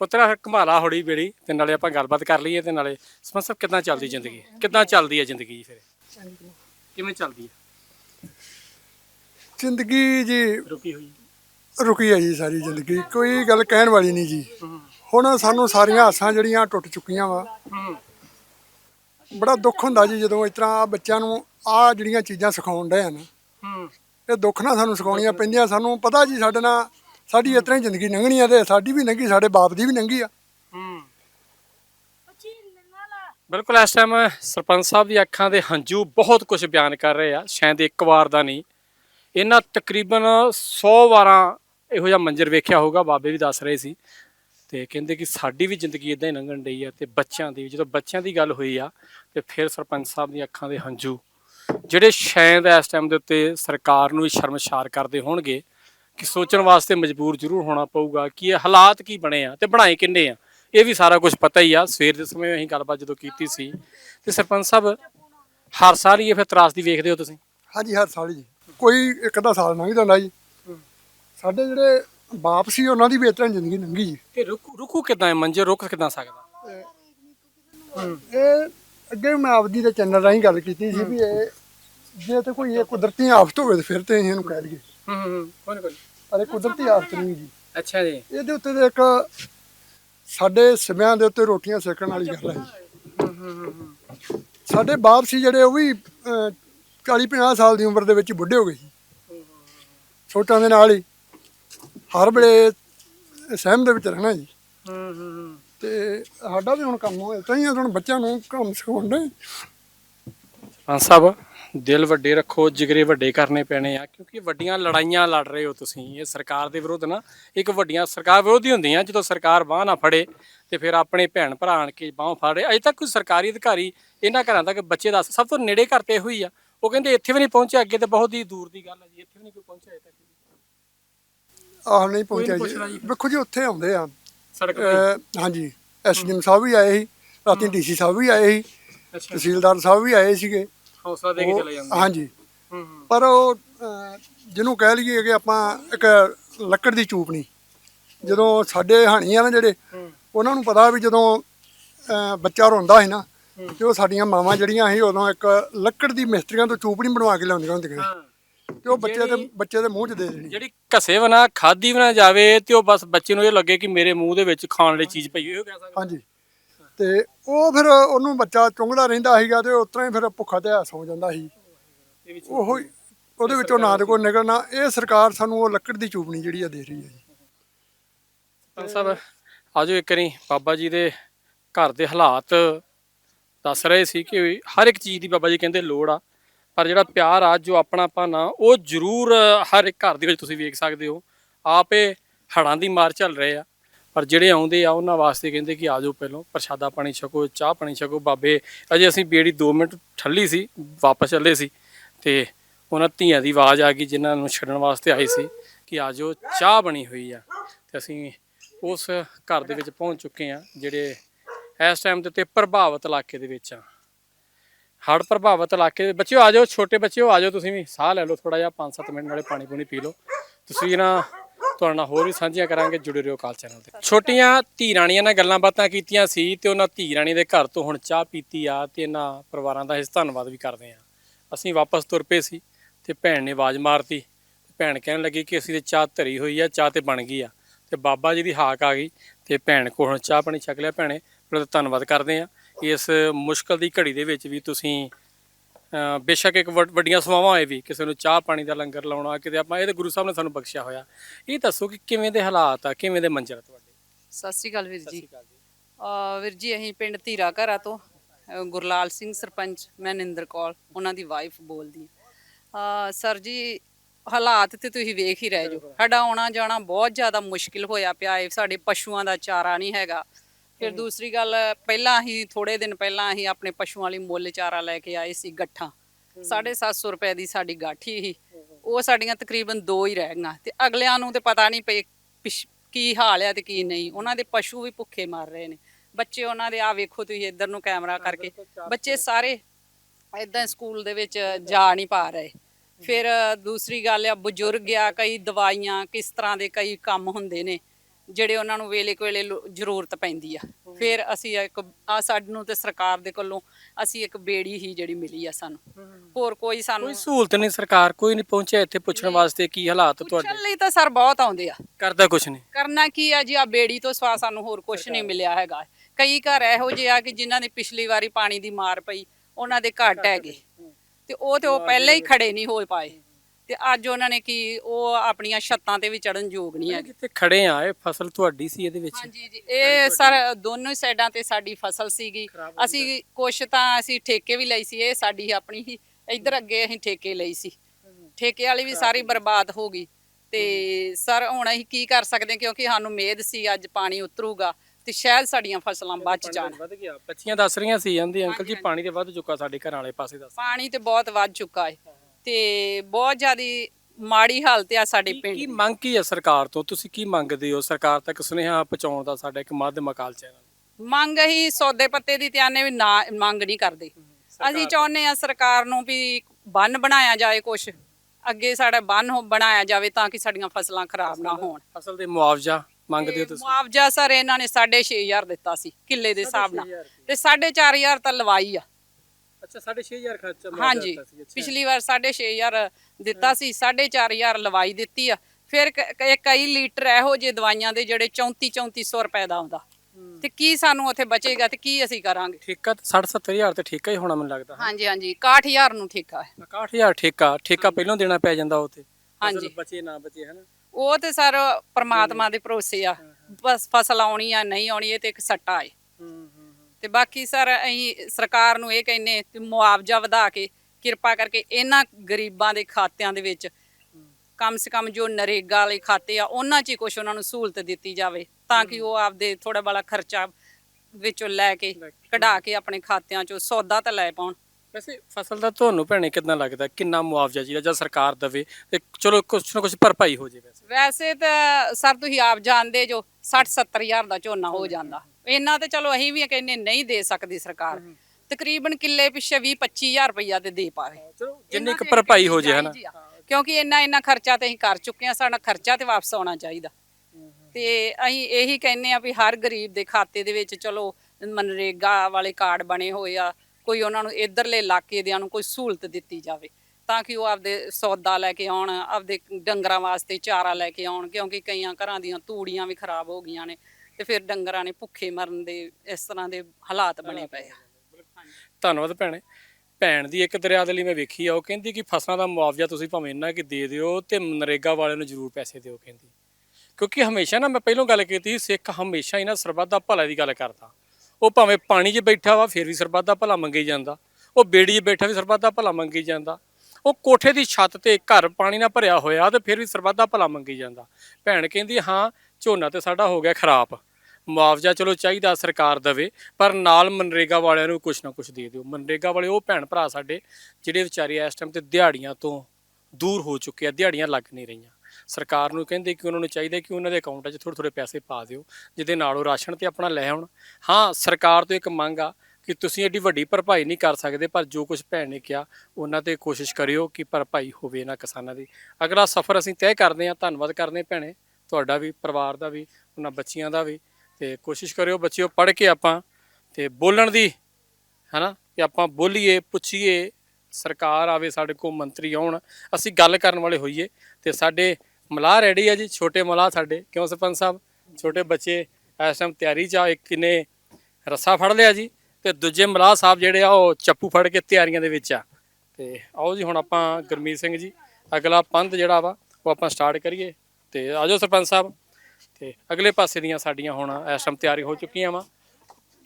ਪੁੱਤਰਾ ਫਿਰ ਘੁਮਾਲਾ ਹੋੜੀ ਬੇੜੀ ਤੇ ਨਾਲੇ ਆਪਾਂ ਗੱਲਬਾਤ ਕਰ ਲਈਏ ਤੇ ਨਾਲੇ ਸਰਪੰਚ ਸਾਹਿਬ ਕਿੱਦਾਂ ਚੱਲਦੀ ਜ਼ਿੰਦਗੀ? ਕਿੱਦਾਂ ਚੱਲਦੀ ਹੈ ਜ਼ਿੰਦਗੀ ਫਿਰ? ਕਿਵੇਂ ਚੱਲਦੀ ਹੈ? ਜ਼ਿੰਦਗੀ ਜੀ ਰੁਕੀ ਹੋਈ ਰੁਕੀ ਹੈ ਜੀ ਸਾਰੀ ਜ਼ਿੰਦਗੀ, ਕੋਈ ਗੱਲ ਕਹਿਣ ਵਾਲੀ ਨਹੀਂ ਜੀ। ਹੁਣ ਸਾਨੂੰ ਸਾਰੀਆਂ ਆਸਾਂ ਜਿਹੜੀਆਂ ਟੁੱਟ ਚੁੱਕੀਆਂ ਵਾ। ਬੜਾ ਦੁੱਖ ਹੁੰਦਾ ਜੀ ਜਦੋਂ ਇਸ ਤਰ੍ਹਾਂ ਆਹ ਬੱਚਿਆਂ ਨੂੰ ਆ ਜਿਹੜੀਆਂ ਚੀਜ਼ਾਂ ਸਿਖਾਉਣ ਡਏ ਹਨ ਹੂੰ ਇਹ ਦੁੱਖ ਨਾਲ ਸਾਨੂੰ ਸਿਖਾਉਣੀਆਂ ਪੈਂਦੀਆਂ। ਸਾਨੂੰ ਪਤਾ ਜੀ ਸਾਡੇ ਨਾਲ ਸਾਡੀ ਇਸ ਤਰ੍ਹਾਂ ਹੀ ਜ਼ਿੰਦਗੀ ਲੰਘਣੀ ਆ ਤੇ ਸਾਡੀ ਵੀ ਲੰਘੀ, ਸਾਡੇ ਬਾਪ ਦੀ ਵੀ ਲੰਘੀ ਆ। ਬਿਲਕੁਲ, ਇਸ ਟਾਈਮ ਸਰਪੰਚ ਸਾਹਿਬ ਦੀ ਅੱਖਾਂ ਦੇ ਹੰਝੂ ਬਹੁਤ ਕੁਝ ਬਿਆਨ ਕਰ ਰਹੇ ਆ। ਸ਼ਾਇਦ ਇੱਕ ਵਾਰ ਦਾ ਨਹੀਂ। ਇਹਨਾਂ ਤਕਰੀਬਨ 100 ਵਾਰਾਂ ਇਹੋ ਜਿਹਾ ਮੰਜ਼ਰ ਵੇਖਿਆ ਹੋਊਗਾ, ਬਾਬੇ ਵੀ ਦੱਸ ਰਹੇ ਸੀ। ਤੇ ਕਹਿੰਦੇ ਕਿ ਸਾਡੀ ਵੀ ਜ਼ਿੰਦਗੀ ਇਦਾਂ ਹੀ ਲੰਘਣ ਡਈ ਆ ਤੇ ਬੱਚਿਆਂ ਦੀ ਜਦੋਂ ਬੱਚਿਆਂ ਦੀ ਗੱਲ ਹੋਈ ਆ, ਤੇ ਫਿਰ ਸਰਪੰਚ ਸਾਹਿਬ ਦੀਆਂ ਅੱਖਾਂ ਦੇ ਹੰਝੂ, ਜਿਹੜੇ ਸ਼ਾਇਦ ਇਸ ਟਾਈਮ ਦੇ ਉੱਤੇ ਸਰਕਾਰ ਨੂੰ ਵੀ ਸ਼ਰਮਸ਼ਾਰ ਕਰਦੇ ਹੋਣਗੇ ਕਿ ਸੋਚਣ ਵਾਸਤੇ ਮਜਬੂਰ ਜ਼ਰੂਰ ਹੋਣਾ ਪਊਗਾ ਕਿ ਇਹ ਹਾਲਾਤ ਕੀ ਬਣੇ ਆ ਤੇ ਬਣਾਏ ਕਿੰਨੇ ਆ। ਇਹ ਵੀ ਸਾਰਾ ਕੁਝ ਪਤਾ ਹੀ ਆ। ਸਵੇਰ ਦੇ ਸਮੇਂ ਅਸੀਂ ਗੱਲਬਾਤ ਜਦੋਂ ਕੀਤੀ ਸੀ, ਤੇ ਸਰਪੰਚ ਸਾਹਿਬ, ਹਰ ਸਾਲ ਹੀ ਇਹ ਫਿਰ ਤਰਾਸਦੀ ਵੇਖਦੇ ਹੋ ਤੁਸੀਂ? ਹਾਂਜੀ, ਹਰ ਸਾਲ ਜੀ। ਕੋਈ ਇੱਕ ਅੱਧਾ ਸਾਲ ਲੰਘ ਜਾਂਦਾ ਜੀ। ਸਾਡੇ ਜਿਹੜੇ ਬਾਪ ਸੀ ਉਹਨਾਂ ਦੀ ਹੀ ਜ਼ਿੰਦਗੀ ਲੰਘੀ ਜੀ। ਤੇ ਰੁਕੂ ਰੁਕੂ ਕਿਦਾਂ ਹੈ? ਮੰਜੇ ਰੁਕ ਕਿਦਾਂ ਸਕਦਾ? ਇਹ ਅੱਗੇ ਮੈਂ ਆਪਦੀ ਦੇ ਚੈਨਲ ਰਾਹੀਂ ਗੱਲ ਕੀਤੀ ਸੀ ਵੀ ਇਹ ਜੇ ਤੇ ਕੋਈ ਇਹ ਕੁਦਰਤੀ ਆਫਤ ਹੋਵੇ ਤੇ ਫਿਰ ਤੇ ਅਸੀਂ ਇਹਨੂੰ ਕਹਿ ਲਈਏ ਹੂੰ ਹੂੰ ਕੋਈ ਕੋਈ ਪਰ ਇਹ ਕੁਦਰਤੀ ਆਫਤ ਨਹੀਂ ਜੀ। ਅੱਛਾ ਜੀ। ਇਹਦੇ ਉੱਤੇ ਤੇ ਇੱਕ ਸਾਡੇ ਸਮਿਆਂ ਦੇ ਉੱਤੇ ਰੋਟੀਆਂ ਸੇਕਣ ਵਾਲੀ ਗੱਲ ਹੈ ਜੀ। ਸਾਡੇ ਬਾਪ ਸੀ ਜਿਹੜੇ ਉਹ ਵੀ 40 50 ਸਾਲ ਦੀ ਉਮਰ ਦੇ ਵਿੱਚ ਬੁੱਢੇ ਹੋ ਗਏ ਸੀ। ਛੋਟਾਂ ਦੇ ਨਾਲ ਹੀ। ਹਰ ਵੇਲੇ ਸਹਿਮ ਦੇ ਵਿੱਚ ਰਹਿਣਾ ਜੀ। ਹੂੰ ਹੂੰ ਤੇ ਸਾਡਾ ਵੀ ਹੁਣ ਕੰਮ ਹੋਇਆ ਤਾਂ ਹੀ ਹੁਣ ਬੱਚਿਆਂ ਨੂੰ ਕੰਮ ਸਿਖਾਉਣ ਦੇ। ਹਾਂ ਸਾਹਿਬ ਦਿਲ ਵੱਡੇ ਰੱਖੋ ਜਿਗਰੇ ਵੱਡੇ ਕਰਨੇ ਪੈਣੇ ਆ ਕਿਉਂਕਿ ਵੱਡੀਆਂ ਲੜਾਈਆਂ ਲੜ ਰਹੇ ਹੋ ਤੁਸੀਂ। ਇਹ ਸਰਕਾਰ ਦੇ ਵਿਰੁੱਧ ਨਾ ਇੱਕ ਵੱਡੀਆਂ ਸਰਕਾਰ ਵਿਰੋਧੀ ਹੁੰਦੀਆਂ ਜਦੋਂ ਸਰਕਾਰ ਬਾਹ ਨਾ ਫੜੇ ਤੇ ਫਿਰ ਆਪਣੇ ਭੈਣ ਭਰਾ ਆਣ ਕੇ ਬਾਹ ਫੜੇ ਅਜੇ ਤੱਕ ਕੋਈ ਸਰਕਾਰੀ ਅਧਿਕਾਰੀ ਇਹਨਾਂ ਘਰਾਂ ਤੱਕ ਬੱਚੇ ਦੱਸ ਸਭ ਤੋਂ ਨੇੜੇ ਘਰ ਤੇ ਹੋਈ ਆ। ਉਹ ਕਹਿੰਦੇ ਇੱਥੇ ਵੀ ਨਹੀਂ ਪਹੁੰਚਿਆ ਅੱਗੇ ਤੇ ਬਹੁਤ ਹੀ ਦੂਰ ਦੀ ਗੱਲ ਹੈ ਜੀ ਇੱਥੇ ਵੀ ਨਹੀਂ ਕੋਈ ਪਹੁੰਚਿਆ ਅਜੇ ਤੱਕ। ਆਹ ਨਹੀਂ ਪਹੁੰਚਿਆ ਜੀ। ਵੇਖੋ ਜੀ ਉੱਥੇ ਆਉਂਦੇ ਆ। ਸੜਕ ਤੇ। ਅਹ ਹਾਂਜੀ ਐਸਡੀਐਮ ਸਾਹਿਬ ਵੀ ਆਏ ਸੀ ਰਾਤੀ ਡੀਸੀ ਸਾਹਿਬ ਵੀ ਆਏ ਸੀ ਅੱਛਾ। ਤਹਿਸੀਲਦਾਰ ਸਾਹਿਬ ਵੀ ਆਏ ਸੀਗੇ। ਹੌਸਲਾ ਦੇ ਕੇ ਉਹ- ਚਲੇ ਜਾਂਦੇ ਹਾਂਜੀ। ਹੂੰ ਹੂੰ। ਪਰ ਉਹ ਅਹ, ਜਿਹਨੂੰ ਕਹਿ ਲਈਏ ਕਿ ਆਪਾਂ ਇੱਕ ਲੱਕੜ ਦੀ ਚੂਪ ਨਹੀਂ। ਜਦੋਂ ਸਾਡੇ ਹਾਣੀ ਆ ਨਾ ਜਿਹੜੇ ਹੂੰ। ਉਹਨਾਂ ਨੂੰ ਪਤਾ ਵੀ ਜਦੋਂ ਅਹ, ਬੱਚਾ ਰੋਂਦਾ ਸੀ ਨਾ ਤੇ ਉਹ ਸਾਡੀਆਂ ਮਾਵਾਂ ਜਿਹੜੀਆਂ ਸੀ ਉਦੋਂ ਇੱਕ ਲੱਕੜ ਦੀ ਮਿਸਤਰੀਆਂ ਤੋਂ ਚੂਪੜੀ ਬਣਵਾ ਕੇ ਲਿਆਉਂਦੀਆਂ ਹੁੰਦੀਆਂ ਸੀ। ਤੇ ਉਹ ਬੱਚੇ ਦੇ ਬੱਚੇ ਦੇ ਮੂੰਹ 'ਚ ਦੇ ਦੇਣੀ। ਜਿਹੜੀ ਘਸੇ ਬਣਾ ਖਾਦੀ ਬਣਾ ਜਾਵੇ ਤੇ ਉਹ ਬਸ ਬੱਚੇ ਨੂੰ ਇਹ ਲੱਗੇ ਕਿ ਮੇਰੇ ਮੂੰਹ ਦੇ ਵਿੱਚ ਖਾਣ ਲਈ ਚੀਜ਼ ਪਈ ਹੋਈ ਉਹ ਕਹਿ ਸਕਦਾ ਹਾਂਜੀ। ਤੇ ਉਹ ਫਿਰ ਉਹਨੂੰ ਬੱਚਾ ਚੁੰਗਦਾ ਰਹਿੰਦਾ ਸੀਗਾ ਤੇ ਉਸ ਤਰ੍ਹਾਂ ਹੀ ਫਿਰ ਭੁੱਖਾ ਤੇ ਸੌ ਜਾਂਦਾ ਸੀ। ਇਹ ਵਿੱਚ ਉਹ ਹੀ ਉਹਦੇ ਵਿੱਚੋਂ ਨਾ ਤੇ ਕੋਈ ਨਿਕਲਣਾ ਇਹ ਸਰਕਾਰ ਸਾਨੂੰ ਉਹ ਲੱਕੜ ਦੀ ਚੂਪਣੀ ਜਿਹੜੀ ਆ ਦੇ ਰਹੀ ਹੈ ਜੀ। ਪੰਜ ਸਾਹਿਬ ਆਜੋ ਇੱਕ ਵਾਰੀ ਬਾਬਾ ਜੀ ਦੇ ਘਰ ਦੇ ਹਾਲਾਤ ਦੱਸ ਰਹੇ ਸੀ ਕਿ ਹਰ ਇੱਕ ਚੀਜ਼ ਦੀ ਬਾਬਾ ਜੀ ਕਹਿੰਦੇ ਲੋੜ ਆ। ਪਰ ਜਿਹੜਾ ਪਿਆਰ ਆ, ਜੋ ਆਪਣਾ ਆ ਉਹ ਜ਼ਰੂਰ ਹਰ ਇੱਕ ਘਰ ਦੇ ਵਿੱਚ ਤੁਸੀਂ ਵੇਖ ਸਕਦੇ ਹੋ। ਆਪੇ ਹੜਾਂ ਦੀ ਮਾਰ ਚੱਲ ਰਹੇ ਆ। ਪਰ ਜਿਹੜੇ ਆਉਂਦੇ ਆ, ਉਹਨਾਂ ਵਾਸਤੇ ਕਹਿੰਦੇ ਕਿ ਆਜੋ ਪਹਿਲਾਂ, ਪ੍ਰਸ਼ਾਦਾ ਪਾਣੀ ਛਕੋ, ਚਾਹ ਪਾਣੀ ਛਕੋ। ਬਾਬੇ, ਅਜੇ ਅਸੀਂ ਬੇੜੀ 2 ਮਿੰਟ ਠੱਲੀ ਸੀ, ਵਾਪਸ ਚੱਲੇ ਸੀ ਤੇ ਉਹਨਾਂ ਧੀਆਂ ਦੀ ਆਵਾਜ਼ ਆ ਗਈ, ਜਿਨ੍ਹਾਂ ਨੂੰ ਛੱਡਣ ਵਾਸਤੇ ਆਏ ਸੀ ਕਿ ਆਜੋ ਚਾਹ ਬਣੀ ਹੋਈ ਆ। ਤੇ ਅਸੀਂ ਉਸ ਘਰ ਦੇ ਵਿੱਚ ਪਹੁੰਚ ਚੁੱਕੇ ਆ, ਜਿਹੜੇ ਇਸ ਟਾਈਮ ਦੇ ਉੱਤੇ ਪ੍ਰਭਾਵਿਤ ਇਲਾਕੇ ਦੇ ਵਿੱਚ ਆ। ਹੜ੍ਹ ਪ੍ਰਭਾਵਿਤ ਇਲਾਕੇ ਦੇ ਬੱਚਿਓ, ਆ ਜਾਓ, ਛੋਟੇ ਬੱਚਿਓ, ਆ ਜਾਓ ਤੁਸੀਂ ਵੀ। ਸਾਹ ਲੈ ਲਓ ਥੋੜਾ ਜਿਹਾ 5-7 ਮਿੰਟ ਨਾਲੇ ਪਾਣੀ ਪੂਣੀ ਪੀ ਲਓ। ਤਸਵੀਰਾਂ ਤੁਹਾਡੇ ਨਾਲ ਹੋਰ ਵੀ ਸਾਂਝੀਆਂ ਕਰਾਂਗੇ, ਜੁੜੇ ਰਹੋ ਕਾਲ ਚੈਨਲ ਤੇ। ਛੋਟੀਆਂ ਧੀ ਰਾਣੀਆਂ ਨਾਲ ਗੱਲਾਂ ਬਾਤਾਂ ਕੀਤੀਆਂ ਸੀ ਤੇ ਉਹਨਾਂ ਧੀ ਰਾਣੀ ਦੇ ਘਰ ਤੋਂ ਹੁਣ ਚਾਹ ਪੀਤੀ ਆ ਤੇ ਇਹਨਾਂ ਪਰਿਵਾਰਾਂ ਦਾ ਇਸ ਧੰਨਵਾਦ ਵੀ ਕਰਦੇ ਆ ਅਸੀਂ ਵਾਪਸ ਤੁਰ ਪਏ ਸੀ ਤੇ ਭੈਣ ਨੇ ਆਵਾਜ਼ ਮਾਰਤੀ। ਭੈਣ ਕਹਿਣ ਲੱਗੀ ਕਿ ਅਸੀਂ ਤੇ ਚਾਹ ਧਰੀ ਹੋਈ ਆ, ਚਾਹ ਤੇ ਬਣ ਗਈ ਆ। ਤੇ ਬਾਬਾ ਜੀ ਦੀ ਹਾਕ ਆ ਗਈ ਤੇ ਭੈਣ ਕੋਲ ਹੁਣ ਚਾਹ ਪਾਣੀ ਛਕ ਲਿਆ ਭੈਣੇ। ਤੁਹਾਡਾ ਧੰਨਵਾਦ ਕਰਦੇ ਆ ਇਸ ਮੁਸ਼ਕਲ ਦੀ ਘੜੀ ਦੇ ਵਿੱਚ ਵੀ ਤੁਸੀਂ ਬੇਸ਼ੱਕ ਇੱਕ ਵੱਡ- ਵੱਡੀਆਂ ਸੇਵਾਵਾਂ ਹੋਏ ਵੀ ਕਿਸੇ ਨੂੰ ਚਾਹ ਪਾਣੀ ਦਾ ਲੰਗਰ ਲਾਉਣਾ ਕਿਤੇ ਆਪਾਂ ਇਹ ਤੇ ਗੁਰੂ ਸਾਹਿਬ ਨੇ ਸਾਨੂੰ ਬਖਸ਼ਿਆ ਹੋਇਆ। ਇਹ ਦੱਸੋ ਕਿ ਕਿਵੇਂ ਦੇ ਹਾਲਾਤ ਆ ਕਿਵੇਂ ਦੇ ਮੰਜ਼ਰ ਆ ਤੁਹਾਡੇ? ਸਤਿ ਸ਼੍ਰੀ ਅਕਾਲ ਵੀਰ ਜੀ। ਸਤਿ ਸ਼੍ਰੀ ਅਕਾਲ ਜੀ। ਅਹ ਵੀਰ ਜੀ ਅਸੀਂ ਪਿੰਡ ਧੀਰਾ ਘਰਾ ਤੋਂ ਗੁਰਲਾਲ ਸਿੰਘ ਸਰਪੰਚ ਮੈਂ ਨਿੰਦਰ ਕੌਰ ਉਹਨਾਂ ਦੀ ਵਾਈਫ ਬੋਲਦੀ ਹਾਂ। ਸਰ ਜੀ ਹਾਲਾਤ ਤੇ ਤੁਸੀਂ ਵੇਖ ਹੀ ਰਹੇ ਜੋ। ਸਾਡਾ ਆਉਣਾ ਜਾਣਾ ਬਹੁਤ ਜ਼ਿਆਦਾ ਮੁਸ਼ਕਿਲ ਹੋਇਆ ਪਿਆ ਹੈ ਸਾਡੇ ਪਸ਼ੂਆਂ ਦਾ ਚਾਰਾ ਨਹੀਂ ਹੈਗਾ। ਫਿਰ ਦੂਸਰੀ ਗੱਲ ਪਹਿਲਾਂ ਹੀ ਥੋੜੇ ਦਿਨ ਪਹਿਲਾਂ ਹੀ ਆਪਣੇ ਪਸ਼ੂਆਂ ਲਈ ਮੁੱਲ ਚਾਰਾ ਲੈ ਕੇ ਆਏ ਸੀ ਗੱਠਾਂ। 750 ਰੁਪਏ ਦੀ ਸਾਡੀ ਗਾਠੀ ਸੀ। ਉਹ ਸਾਡੀਆਂ ਤਕਰੀਬਨ ਦੋ ਹੀ ਰਹਿ ਗਈਆਂ ਤੇ ਅਗਲਿਆਂ ਨੂੰ ਤੇ ਪਤਾ ਨਹੀਂ ਪਈ ਕੀ ਹਾਲ ਆ ਤੇ ਕੀ ਨਹੀਂ। ਉਹਨਾਂ ਦੇ ਪਸ਼ੂ ਵੀ ਭੁੱਖੇ ਮਰ ਰਹੇ ਨੇ। ਬੱਚੇ ਉਹਨਾਂ ਦੇ ਆ ਵੇਖੋ ਤੁਸੀਂ ਇੱਧਰ ਨੂੰ ਕੈਮਰਾ ਕਰਕੇ। ਬੱਚੇ ਸਾਰੇ ਇਦਾਂ ਸਕੂਲ ਦੇ ਵਿੱਚ ਜਾ ਨਹੀਂ ਪਾ ਰਹੇ। ਫਿਰ ਦੂਸਰੀ ਗੱਲ ਆ ਬਜ਼ੁਰਗ ਆ ਕਈ ਦਵਾਈਆਂ ਕਿਸ ਤਰ੍ਹਾਂ ਦੇ ਕਈ ਕੰਮ ਹੁੰਦੇ ਨੇ। ਜਿਹੜੇ ਉਹਨਾਂ ਨੂੰ ਵੇਲੇ ਕੋਲੇ ਜ਼ਰੂਰਤ ਪੈਂਦੀ ਆ। ਫਿਰ ਅਸੀਂ ਇੱਕ ਆ ਸਾਨੂੰ ਤੇ ਸਰਕਾਰ ਦੇ ਕੋਲੋਂ ਅਸੀਂ ਇੱਕ ਬੇੜੀ ਹੀ ਜਿਹੜੀ ਮਿਲੀ ਆ ਸਾਨੂੰ। ਹੋਰ ਕੋਈ ਸਾਨੂੰ ਕੋਈ ਸਹੂਲਤ ਨਹੀਂ ਸਰਕਾਰ ਕੋਈ ਨਹੀਂ ਪਹੁੰਚਿਆ ਇੱਥੇ ਪੁੱਛਣ ਵਾਸਤੇ ਕੀ ਹਾਲਾਤ ਪੁੱਛਣ ਤੁਹਾਡੇ? ਲਈ ਤਾਂ ਸਰ ਬਹੁਤ ਆਉਂਦੇ ਆ। ਕਰਦਾ ਕੁਛ ਨਹੀਂ। ਕਰਨਾ ਕੀ ਆ ਜੀ ਆ ਬੇੜੀ ਤੋਂ ਸਵਾ ਸਾਨੂੰ ਹੋਰ ਕੁਝ ਨਹੀਂ ਮਿਲਿਆ ਹੈਗਾ। ਕਈ ਘਰ ਇਹੋ ਜਿਹੇ ਆ ਕਿ ਜਿਨ੍ਹਾਂ ਦੀ ਪਿਛਲੀ ਵਾਰੀ ਪਾਣੀ ਦੀ ਮਾਰ ਪਈ ਉਹਨਾਂ ਦੇ ਘੱਟ ਹੈਗੇ ਤੇ ਉਹ ਤੇ ਉਹ ਪਹਿਲਾਂ ਹੀ ਖੜੇ ਨਹੀਂ ਹੋ ਪਾਏ। ਤੇ ਅੱਜ ਉਹਨਾਂ ਨੇ ਕੀ ਉਹ ਆਪਣੀਆਂ ਛੱਤਾਂ ਤੇ ਵੀ ਚੜਨ ਯੋਗ ਨਹੀਂ ਹੈਗੇ। ਜਿੱਥੇ ਖੜੇ ਆ ਇਹ ਫਸਲ ਤੁਹਾਡੀ ਸੀ ਇਹਦੇ ਵਿੱਚ? ਹਾਂਜੀ ਜੀ ਇਹ ਸਰ ਦੋਨੋਂ ਹੀ ਸਾਈਡਾਂ ਤੇ ਸਾਡੀ ਫਸਲ ਸੀਗੀ। ਅਸੀਂ ਕੁਛ ਤਾਂ ਅਸੀਂ ਠੇਕੇ ਵੀ ਲਈ ਸੀ ਇਹ ਸਾਡੀ ਆਪਣੀ ਹੀ ਇੱਧਰ ਅੱਗੇ ਅਸੀਂ ਠੇਕੇ ਲਈ ਸੀ। ਠੇਕੇ ਵਾਲੀ ਵੀ ਸਾਰੀ ਬਰਬਾਦ ਹੋ ਗਈ। ਤੇ ਸਰ ਹੁਣ ਅਸੀਂ ਕੀ ਕਰ ਸਕਦੇ ਕਿਉਂਕਿ ਸਾਨੂੰ ਉਮੀਦ ਸੀ ਅੱਜ ਪਾਣੀ ਉਤਰੂਗਾ ਤੇ ਸ਼ਾਇਦ ਸਾਡੀਆਂ ਫਸਲਾਂ ਬਚ ਜਾਣ। ਵੱਧ ਗਿਆ ਬੱਚੀਆਂ ਦੱਸ ਰਹੀਆਂ ਸੀ ਜਾਂਦੇ ਅੰਕਲ ਜੀ ਪਾਣੀ ਤੇ ਵੱਧ ਚੁੱਕਾ ਸਾਡੇ ਘਰਾਂ ਵਾਲੇ ਪਾਸੇ ਦੱਸ ਪਾਣੀ ਤੇ ਬਹੁਤ ਵੱਧ ਚੁੱਕਾ ਹੈ। ਤੇ ਬਹੁਤ ਜ਼ਿਆਦੀ ਮਾੜੀ ਹਾਲਤ ਆ ਸਾਡੇ ਕੀ ਪਿੰਡ ਦੀ। ਮੰਗ ਕੀ ਹੈ ਸਰਕਾਰ ਤੋਂ? ਤੁਸੀਂ ਕੀ ਮੰਗਦੇ ਹੋ? ਸਰਕਾਰ ਤੱਕ ਸੁਨੇਹਾ ਪਹੁੰਚਾਉਣ ਦਾ ਸਾਡਾ ਇੱਕ ਮਾਧਿਅਮ ਅਕਾਲ ਚੈਨਲ। ਮੰਗ ਹੀ ਸੌਦੇ ਪੱਤੇ ਦੀ ਤੇ ਆਨੇ ਵੀ ਨਾ ਮੰਗ ਨਹੀਂ ਕਰਦੇ। ਅਸੀਂ ਚਾਹੁੰਦੇ ਆ ਸਰਕਾਰ ਨੂੰ ਵੀ ਬੰਨ ਬਣਾਇਆ ਜਾਏ ਕੁਛ। ਅੱਗੇ ਸਾਡਾ ਬੰਨ ਹੋ- ਬਣਾਇਆ ਜਾਵੇ ਤਾਂ ਕਿ ਸਾਡੀਆਂ ਫਸਲਾਂ ਖਰਾਬ ਨਾ ਹੋਣ। ਫਸਲ ਦੇ ਮੁਆਵਜ਼ਾ ਮੰਗਦੇ ਹੋ ਤੁਸੀਂ? ਮੁਆਵਜ਼ਾ ਸਰ ਇਹਨਾਂ ਨੇ 6500 ਦਿੱਤਾ ਸੀ ਕਿੱਲੇ ਦੇ ਹਿਸਾਬ ਨਾਲ। ਤੇ 4500 ਤਾਂ ਲਵਾਈ ਆ। ਅੱਛਾ 6500 ਖਰਚਾ ਹਾਂਜੀ ਪਿਛਲੀ ਵਾਰ 6500 ਦਿੱਤਾ ਸੀ 4500 ਲਵਾਈ ਦਿੱਤੀ ਆ। ਫਿਰ ਕ- ਕ- ਕਈ ਲੀਟਰ ਇਹੋ ਜਿਹੇ ਦਵਾਈਆਂ ਦੇ ਜਿਹੜੇ 34 3400 ਰੁਪਏ ਦਾ ਆਉਂਦਾ। ਤੇ ਕੀ ਸਾਨੂੰ ਉੱਥੇ ਬਚੇਗਾ ਤੇ ਕੀ ਅਸੀਂ ਕਰਾਂਗੇ? ਠੇਕਾ 60 70000 ਤੇ ਠੇਕਾ ਹੀ ਹੋਣਾ ਮੈਨੂੰ ਲੱਗਦਾ ਹਾਂਜੀ ਹਾਂਜੀ 61000 ਨੂੰ ਠੇਕਾ ਹੈ। 61000 ਠੇਕਾ ਠੇਕਾ ਪਹਿਲਾਂ ਦੇਣਾ ਪੈ ਜਾਂਦਾ ਉਹ ਤੇ ਹਾਂਜੀ। ਫਸਲ ਬਚੇ ਨਾ ਬਚੇ ਹਨਾ। ਉਹ ਤੇ ਸਰ ਪ੍ਰਮਾਤਮਾ ਦੇ ਭਰੋਸੇ ਆ। ਬਸ ਫਸਲ ਆਉਣੀ ਆ ਨਹੀਂ ਆਉਣੀ ਇਹ ਤੇ ਇੱਕ ਸੱਟਾ ਹੈ। ਤੇ ਬਾਕੀ ਸਰ ਅਸੀਂ ਸਰਕਾਰ ਨੂੰ ਇਹ ਕਹਿੰਨੇ ਕਿ ਮੁਆਵਜ਼ਾ ਵਧਾ ਕੇ ਕਿਰਪਾ ਕਰਕੇ ਇਹਨਾਂ ਗਰੀਬਾਂ ਦੇ ਖਾਤਿਆਂ ਦੇ ਵਿੱਚ ਕਮ ਸੇ ਕਮ ਜੋ ਨਰੇਗਾ ਵਾਲੇ ਖਾਤੇ ਆ ਉਹਨਾਂ 'ਚ ਹੀ ਕੁਝ ਉਹਨਾਂ ਨੂੰ ਸਹੂਲਤ ਦਿੱਤੀ ਜਾਵੇ ਤਾਂ ਕਿ ਉਹ ਆਪਦੇ ਥੋੜਾ ਬੜਾ ਖਰਚਾ ਵਿੱਚੋਂ ਲੈ ਕੇ ਕਢਾ ਕੇ ਆਪਣੇ ਖਾਤਿਆਂ 'ਚੋਂ ਸੌਦਾ ਤਾਂ ਲੈ ਪਾਉਣ। ਵੈਸੇ ਫਸਲ ਦਾ ਤੁਹਾਨੂੰ ਭੈਣੇ ਕਿੰਨਾ ਲੱਗਦਾ? ਕਿੰਨਾ ਮੁਆਵਜ਼ਾ ਜਿਹੜਾ ਜਾਂ ਸਰਕਾਰ ਦੇਵੇ? ਤੇ ਚਲੋ ਕੁਛ ਨਾ ਕੁਛ ਭਰਪਾਈ ਹੋ ਜੇ ਵੈਸੇ। ਵੈਸੇ ਤਾਂ ਸਰ ਤੁਸੀਂ ਆਪ ਜਾਣਦੇ ਜੋ 60 70 ਹਜ਼ਾਰ ਦਾ ਝੋਨਾ ਹੋ ਜਾਂਦਾ। ਇਹਨਾਂ ਤੇ ਚਲੋ ਅਸੀਂ ਵੀ ਕਹਿੰਨੇ ਨਹੀਂ ਦੇ ਸਕਦੀ ਸਰਕਾਰ। ਤਕਰੀਬਨ ਕਿੱਲੇ ਪਿੱਛੇ 20 25000 ਰੁਪਈਆ ਤੇ ਦੇ ਪਾਵੇ। ਚਲੋ ਜਿੰਨੀ ਕੁ ਭਰਪਾਈ ਹੋ ਜੇ ਹਨਾ। ਕਿਉਂਕਿ ਇੰਨਾ ਇੰਨਾ ਖਰਚਾ ਤੇ ਅਸੀਂ ਕਰ ਚੁੱਕੇ ਆ ਸਾਡਾ ਖਰਚਾ ਤੇ ਵਾਪਸ ਆਉਣਾ ਚਾਹੀਦਾ। ਤੇ ਅਸੀਂ ਇਹੀ ਕਹਿੰਨੇ ਆ ਵੀ ਹਰ ਗਰੀਬ ਦੇ ਖਾਤੇ ਦੇ ਵਿੱਚ ਚਲੋ ਮਨਰੇਗਾ ਵਾਲੇ ਕਾਰਡ ਬਣੇ ਹੋਏ ਆ ਕੋਈ ਉਹਨਾਂ ਨੂੰ ਇਧਰਲੇ ਇਲਾਕੇ ਦਿਆਂ ਨੂੰ ਕੋਈ ਸਹੂਲਤ ਦਿੱਤੀ ਜਾਵੇ ਤਾਂ ਕਿ ਉਹ ਆਪਦੇ ਸੌਦਾ ਲੈ ਕੇ ਆਉਣ ਆਪਦੇ ਡੰਗਰਾਂ ਵਾਸਤੇ ਚਾਰਾ ਲੈ ਕੇ ਆਉਣ ਕਿਉਂਕਿ ਕਈਆਂ ਘਰਾਂ ਦੀਆਂ ਤੂੜੀਆਂ ਵੀ ਖਰਾਬ ਹੋ ਗਈਆਂ ਨੇ। ਤੇ ਫਿਰ ਡੰਗਰਾਂ ਨੇ ਭੁੱਖੇ ਮਰਨ ਦੇ ਇਸ ਤਰ੍ਹਾਂ ਦੇ ਹਾਲਾਤ ਬਣੇ ਪਏ ਆ। ਧੰਨਵਾਦ ਭੈਣੇ। ਭੈਣ ਦੀ ਇੱਕ ਦਰਿਆ ਦੇ ਲਈ ਮੈਂ ਵੇਖੀ ਆ ਉਹ ਕਹਿੰਦੀ ਕਿ ਫਸਲਾਂ ਦਾ ਮੁਆਵਜ਼ਾ ਤੁਸੀਂ ਭਾਵੇਂ ਇੰਨਾ ਕਿ ਦੇ ਦਿਓ ਤੇ ਨਰੇਗਾ ਵਾਲਿਆਂ ਨੂੰ ਜ਼ਰੂਰ ਪੈਸੇ ਦਿਓ ਕਹਿੰਦੀ। ਕਿਉਂਕਿ ਹਮੇਸ਼ਾ ਨਾ ਮੈਂ ਪਹਿਲਾਂ ਗੱਲ ਕੀਤੀ ਸਿੱਖ ਹਮੇਸ਼ਾ ਹੀ ਨਾ ਸਰਬੱਤ ਦਾ ਭਲਾ ਦੀ ਗੱਲ ਕਰਦਾ। ਉਹ ਭਾਵੇਂ ਪਾਣੀ 'ਚ ਬੈਠਾ ਵਾ ਫਿਰ ਵੀ ਸਰਬੱਤ ਦਾ ਭਲਾ ਮੰਗੀ ਜਾਂਦਾ। ਉਹ ਬੇੜੀ 'ਚ ਬੈਠਾ ਵੀ ਸਰਬੱਤ ਦਾ ਭਲਾ ਮੰਗੀ ਜਾਂਦਾ। ਉਹ ਕੋਠੇ ਦੀ ਛੱਤ ਤੇ ਘਰ ਪਾਣੀ ਨਾਲ ਭਰਿਆ ਹੋਇਆ ਤੇ ਫਿਰ ਵੀ ਸਰਬੱਤ ਦਾ ਭਲਾ ਮੰਗੀ ਜਾਂਦਾ। ਭੈਣ ਕਹਿੰਦੀ ਹਾਂ ਝੋਨਾ ਤੇ ਸਾਡਾ ਹੋ ਗਿਆ ਖਰਾਬ। ਮੁਆਵਜ਼ਾ ਚਲੋ ਚਾਹੀਦਾ ਸਰਕਾਰ ਦੇਵੇ, ਪਰ ਨਾਲ ਮਨਰੇਗਾ ਵਾਲਿਆਂ ਨੂੰ ਕੁਛ ਨਾ ਕੁਛ ਦੇ ਦਿਓ। ਮਨਰੇਗਾ ਵਾਲੇ ਉਹ ਭੈਣ ਭਰਾ ਸਾਡੇ, ਜਿਹੜੇ ਵਿਚਾਰੇ ਇਸ ਟਾਈਮ ਤੇ ਦਿਹਾੜੀਆਂ ਤੋਂ ਦੂਰ ਹੋ ਚੁੱਕੇ ਆ, ਦਿਹਾੜੀਆਂ ਲੱਗ ਨਹੀਂ ਰਹੀਆਂ। ਸਰਕਾਰ ਨੂੰ ਕਹਿੰਦੇ ਕਿ ਉਹਨਾਂ ਨੂੰ ਚਾਹੀਦਾ ਕਿ ਉਹਨਾਂ ਦੇ ਅਕਾਊਂਟਾਂ 'ਚ ਥੋੜ੍ਹੇ ਥੋੜ੍ਹੇ ਪੈਸੇ ਪਾ ਦਿਓ, ਜਿਹਦੇ ਨਾਲ ਉਹ ਰਾਸ਼ਨ ਤੇ ਆਪਣਾ ਲੈ ਆਉਣ। ਹਾਂ, ਸਰਕਾਰ ਤੋਂ ਇੱਕ ਮੰਗ ਆ ਕਿ ਤੁਸੀਂ ਐਡੀ ਵੱਡੀ ਭਰਪਾਈ ਨਹੀਂ ਕਰ ਸਕਦੇ, ਪਰ ਜੋ ਕੁਝ ਭੈਣ ਨੇ ਕਿਹਾ, ਉਹਨਾਂ ਤੇ ਕੋਸ਼ਿਸ਼ ਕਰਿਓ ਕਿ ਭਰਪਾਈ ਹੋਵੇ ਨਾ ਕਿਸਾਨਾਂ ਦੀ। ਅਗਲਾ ਸਫ਼ਰ ਅਸੀਂ ਤੈਅ ਕਰਦੇ ਹਾਂ। ਧੰਨਵਾਦ ਕਰਦੇ ਹਾਂ ਭੈਣੇ। ਤੁਹਾਡਾ ਵੀ, ਪਰਿਵਾਰ ਦਾ ਵੀ, ਉਹਨਾਂ ਬੱਚੀਆਂ ਦਾ ਵੀ। ਤੇ ਕੋਸ਼ਿਸ਼ ਕਰਿਓ ਬੱਚਿਓ ਪੜ੍ਹ ਕੇ ਆਪਾਂ ਤੇ ਬੋਲਣ ਦੀ, ਹਨਾ? ਕਿ ਆਪਾਂ ਬੋਲੀਏ, ਪੁੱਛੀਏ, ਸਰਕਾਰ ਆਵੇ ਸਾਡੇ ਕੋਲ, ਮੰਤਰੀ ਆਉਣ, ਅਸੀਂ ਗੱਲ ਕਰਨ ਵਾਲੇ ਹੋਈਏ। ਤੇ ਸਾਡੇ ਮਲਾਹ ਰੈਡੀ ਆ ਜੀ, ਛੋਟੇ ਮਲਾਹ ਸਾਡੇ। ਕਿਉਂ ਸਰਪੰਚ ਸਾਹਿਬ? ਛੋਟੇ ਬੱਚੇ ਇਸ ਟਾਈਮ ਤਿਆਰੀ ਚ ਆ, ਇੱਕ ਨੇ ਰੱਸਾ ਫੜ ਲਿਆ ਜੀ, ਤੇ ਦੂਜੇ ਮਲਾਹ ਸਾਹਿਬ ਜਿਹੜੇ ਆ, ਉਹ ਚੱਪੂ ਫੜ ਕੇ ਤਿਆਰੀਆਂ ਦੇ ਵਿੱਚ ਆ। ਤੇ ਆਓ ਜੀ, ਹੁਣ ਆਪਾਂ ਗੁਰਮੀਤ ਸਿੰਘ ਜੀ, ਅਗਲਾ ਪੰਧ ਜਿਹੜਾ ਵਾ, ਉਹ ਆਪਾਂ ਸਟਾਰਟ ਕਰੀਏ। ਤੇ ਆਜੋ ਸਰਪੰਚ ਸਾਹਿਬ। ਤੇ ਅਗਲੇ ਪਾਸੇ ਦੀਆਂ ਸਾਡੀਆਂ ਹੁਣ ਇਸ ਟਾਈਮ ਤਿਆਰੀ ਹੋ ਚੁੱਕੀਆਂ ਵਾ।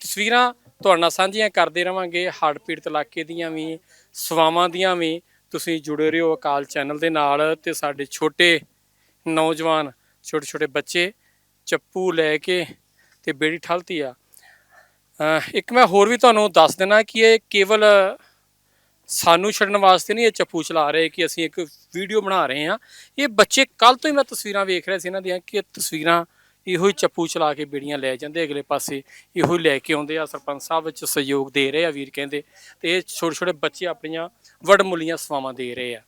ਤਸਵੀਰਾਂ ਤੁਹਾਡੇ ਨਾਲ ਸਾਂਝੀਆਂ ਕਰਦੇ ਰਵਾਂਗੇ। ਹੜ੍ਹ ਪੀੜਤ ਇਲਾਕੇ ਦੀਆਂ ਵੀ, ਸਵਾਵਾਂ ਦੀਆਂ ਵੀ। ਤੁਸੀਂ ਜੁੜੇ ਰਹੋ ਅਕਾਲ ਚੈਨਲ ਦੇ ਨਾਲ ਤੇ ਸਾਡੇ ਛੋਟੇ ਨੌਜਵਾਨ ਛੋਟੇ ਛੋਟੇ ਬੱਚੇ ਚੱਪੂ ਲੈ ਕੇ ਤੇ ਬੇੜੀ ਠਲਤੀ ਆ। ਇੱਕ ਮੈਂ ਹੋਰ ਵੀ ਤੁਹਾਨੂੰ ਦੱਸ ਦੇਣਾ ਕਿ ਇਹ ਕੇਵਲ ਸਾਨੂੰ ਛੱਡਣ ਵਾਸਤੇ ਨਹੀਂ ਇਹ ਚੱਪੂ ਚਲਾ ਰਹੇ ਕਿ ਅਸੀਂ ਇੱਕ ਵੀਡੀਓ ਬਣਾ ਰਹੇ ਹਾਂ। ਇਹ ਬੱਚੇ ਕੱਲ ਤੋਂ ਹੀ ਮੈਂ ਤਸਵੀਰਾਂ ਵੇਖ ਰਿਹਾ ਸੀ ਇਹਨਾਂ ਦੀਆਂ ਕਿ ਇਹ ਤਸਵੀਰਾਂ ਇਹੋ ਹੀ ਚੱਪੂ ਚਲਾ ਕੇ ਬੇੜੀਆਂ ਲੈ ਜਾਂਦੇ ਅਗਲੇ ਪਾਸੇ, ਇਹੋ ਹੀ ਲੈ ਕੇ ਆਉਂਦੇ ਆ, ਸਰਪੰਚ ਸਾਹਿਬ ਵਿੱਚ ਸਹਿਯੋਗ ਦੇ ਰਹੇ ਆ ਵੀਰ ਕਹਿੰਦੇ, ਤੇ ਇਹ ਛੋਟੇ ਛੋਟੇ ਬੱਚੇ ਆਪਣੀਆਂ ਵਡਮੁੱਲੀਆਂ ਸਵਾਵਾਂ ਦੇ ਰਹੇ ਆ।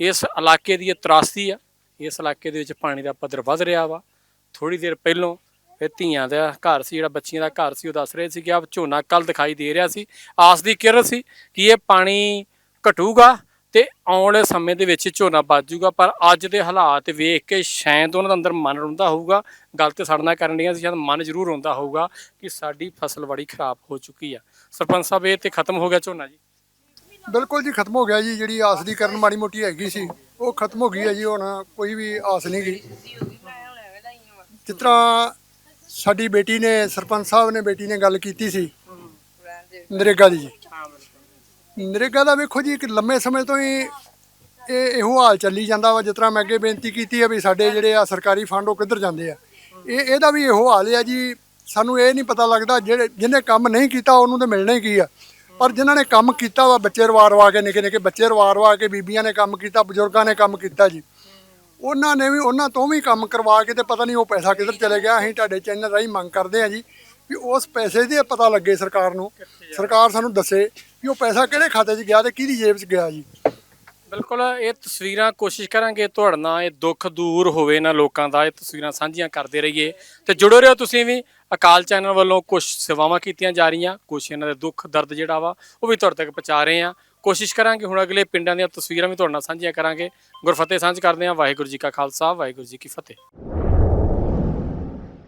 ਇਸ ਇਲਾਕੇ ਦੀ ਇਹ ਤਰਾਸਦੀ ਆ, ਇਸ ਇਲਾਕੇ ਦੇ ਵਿੱਚ ਪਾਣੀ ਦਾ ਪੱਧਰ ਵੱਧ ਰਿਹਾ ਵਾ। ਥੋੜੀ ਦੇਰ ਪਹਿਲੋਂ ਇਹ ਧੀਆਂ ਦਾ ਘਰ ਸੀ, ਜਿਹੜਾ ਬੱਚੀਆਂ ਦਾ ਘਰ ਸੀ, ਉਹ ਦੱਸ ਰਹੇ ਸੀ ਕਿ ਆ ਝੋਨਾ ਕੱਲ ਦਿਖਾਈ ਦੇ ਰਿਹਾ ਸੀ। ਆਸ ਦੀ ਕਿਰਨ ਸੀ ਕਿ ਇਹ ਪਾਣੀ ਘਟੂਗਾ ਤੇ ਆਉਣ ਵਾਲੇ ਸਮੇਂ ਦੇ ਵਿੱਚ ਝੋਨਾ ਬਚ ਜਾਊਗਾ, ਪਰ ਅੱਜ ਦੇ ਹਾਲਾਤ ਵੇਖ ਕੇ ਸ਼ਾਇਦ ਉਹਨਾਂ ਦਾ ਅੰਦਰ ਮਨ ਰੋਂਦਾ ਹੋਊਗਾ। ਗੱਲ ਤੇ ਸਾਡੇ ਕਰਨ ਡੀਆਂ ਸੀ, ਸ਼ਾਇਦ ਮਨ ਜ਼ਰੂਰ ਰੋਂਦਾ ਹੋਊਗਾ ਕਿ ਸਾਡੀ ਫਸਲ ਬੜੀ ਖਰਾਬ ਹੋ ਚੁੱਕੀ ਆ। ਸਰਪੰਚ ਸਾਹਿਬ, ਇਹ ਤੇ ਖਤਮ ਹੋ ਗਿਆ ਝੋਨਾ ਜੀ? ਬਿਲਕੁਲ ਜੀ, ਖਤਮ ਹੋ ਗਿਆ ਜੀ, ਜਿਹੜੀ ਆਸ ਦੀ ਕਰਨ ਮਾੜੀ ਮੋਟੀ ਹੈਗੀ ਸੀ, ਉਹ ਖਤਮ ਹੋ ਗਈ ਹੈ ਜੀ, ਹੁਣ ਕੋਈ ਵੀ ਆਸ ਨਹੀਂ ਗਈ। ਜਿਸ ਤਰ੍ਹਾਂ ਸਾਡੀ ਬੇਟੀ ਨੇ ਸਰਪੰਚ ਸਾਹਿਬ ਨੇ ਬੇਟੀ ਨੇ ਗੱਲ ਕੀਤੀ ਸੀ। ਨਰੇਗਾ ਦੀ ਜੀ। ਨਰੇਗਾ ਦਾ ਵੇਖੋ ਜੀ ਇੱਕ ਲੰਮੇ ਸਮੇਂ ਤੋਂ ਹੀ ਇਹ ਇਹੋ ਹਾਲ ਚੱਲੀ ਜਾਂਦਾ ਵਾ ਜਿਸ ਤਰ੍ਹਾਂ ਮੈਂ ਅੱਗੇ ਬੇਨਤੀ ਕੀਤੀ ਹੈ ਵੀ ਸਾਡੇ ਜਿਹੜੇ ਆ ਸਰਕਾਰੀ ਫੰਡ ਉਹ ਕਿੱਧਰ ਜਾਂਦੇ ਆ। ਇਹ ਇਹਦਾ ਵੀ ਇਹੋ ਹਾਲ ਹੈ ਜੀ ਸਾਨੂੰ ਇਹ ਨਹੀਂ ਪਤਾ ਲੱਗਦਾ ਜਿਹੜੇ ਜਿਹਨੇ ਕੰਮ ਨਹੀਂ ਕੀਤਾ ਉਹਨੂੰ ਤਾਂ ਮਿਲਣਾ ਹੀ ਕੀ ਆ। ਪਰ ਜਿਨ੍ਹਾਂ ਨੇ ਕੰਮ ਕੀਤਾ ਵਾ ਬੱਚੇ ਰਵਾ ਰਵਾ ਕੇ ਨਿੱਕੇ ਨਿੱਕੇ ਬੱਚੇ ਰਵਾ ਰਵਾ ਕੇ ਬੀਬੀਆਂ ਨੇ ਕੰਮ ਕੀਤਾ ਬਜ਼ੁਰਗਾਂ ਨੇ ਕੰਮ ਕੀਤਾ ਜੀ। ਉਹਨਾਂ ਨੇ ਵੀ ਉਹਨਾਂ ਤੋਂ ਵੀ ਕੰਮ ਕਰਵਾ ਕੇ ਤੇ ਪਤਾ ਨਹੀਂ ਉਹ ਪੈਸਾ ਕਿੱਧਰ ਚਲੇ ਗਿਆ। ਅਸੀਂ ਤੁਹਾਡੇ ਚੈਨਲ ਰਾਹੀਂ ਮੰਗ ਕਰਦੇ ਹਾਂ ਜੀ ਵੀ ਉਸ ਪੈਸੇ ਦੇ ਪਤਾ ਲੱਗੇ ਸਰਕਾਰ ਨੂੰ। ਸਰਕਾਰ ਸਾਨੂੰ ਦੱਸੇ ਵੀ ਉਹ ਪੈਸਾ ਕਿਹੜੇ ਖਾਤੇ 'ਚ ਗਿਆ ਤੇ ਕਿਹਦੀ ਜੇਬ 'ਚ ਗਿਆ ਜੀ। ਬਿਲਕੁਲ, ਇਹ ਤਸਵੀਰਾਂ ਕੋਸ਼ਿਸ਼ ਕਰਾਂਗੇ ਤੁਹਾਡੇ ਨਾਲ ਇਹ ਦੁੱਖ ਦੂਰ ਹੋਵੇ ਨਾ ਲੋਕਾਂ ਦਾ। ਇਹ ਤਸਵੀਰਾਂ ਸਾਂਝੀਆਂ ਕਰਦੇ ਰਹੀਏ। ਤੇ ਜੁੜੇ ਰਹੋ ਤੁਸੀਂ ਵੀ ਅਕਾਲ ਚੈਨਲ ਵੱਲੋਂ ਕੁਝ ਸੇਵਾਵਾਂ ਕੀਤੀਆਂ ਜਾ ਰਹੀਆਂ ਕੁਝ ਇਹਨਾਂ ਦੇ ਦੁੱਖ ਦਰਦ ਜਿਹੜਾ ਵਾ, ਉਹ ਵੀ ਤੁਹਾਡੇ ਤੱਕ ਪਹੁੰਚਾ ਰਹੇ ਆ ਕੋਸ਼ਿਸ਼ ਕਰਾਂਗੇ ਹੁਣ ਅਗਲੇ ਪਿੰਡਾਂ ਦੀਆਂ ਤਸਵੀਰਾਂ ਵੀ ਤੁਹਾਡੇ ਨਾਲ ਸਾਂਝੀਆਂ ਕਰਾਂਗੇ। ਗੁਰਫਤਿਹ ਸਾਂਝ ਕਰਦੇ ਹਾਂ। ਵਾਹਿਗੁਰੂ ਜੀ ਕਾ ਖਾਲਸਾ, ਵਾਹਿਗੁਰੂ ਜੀ ਕੀ ਫਤਿਹ।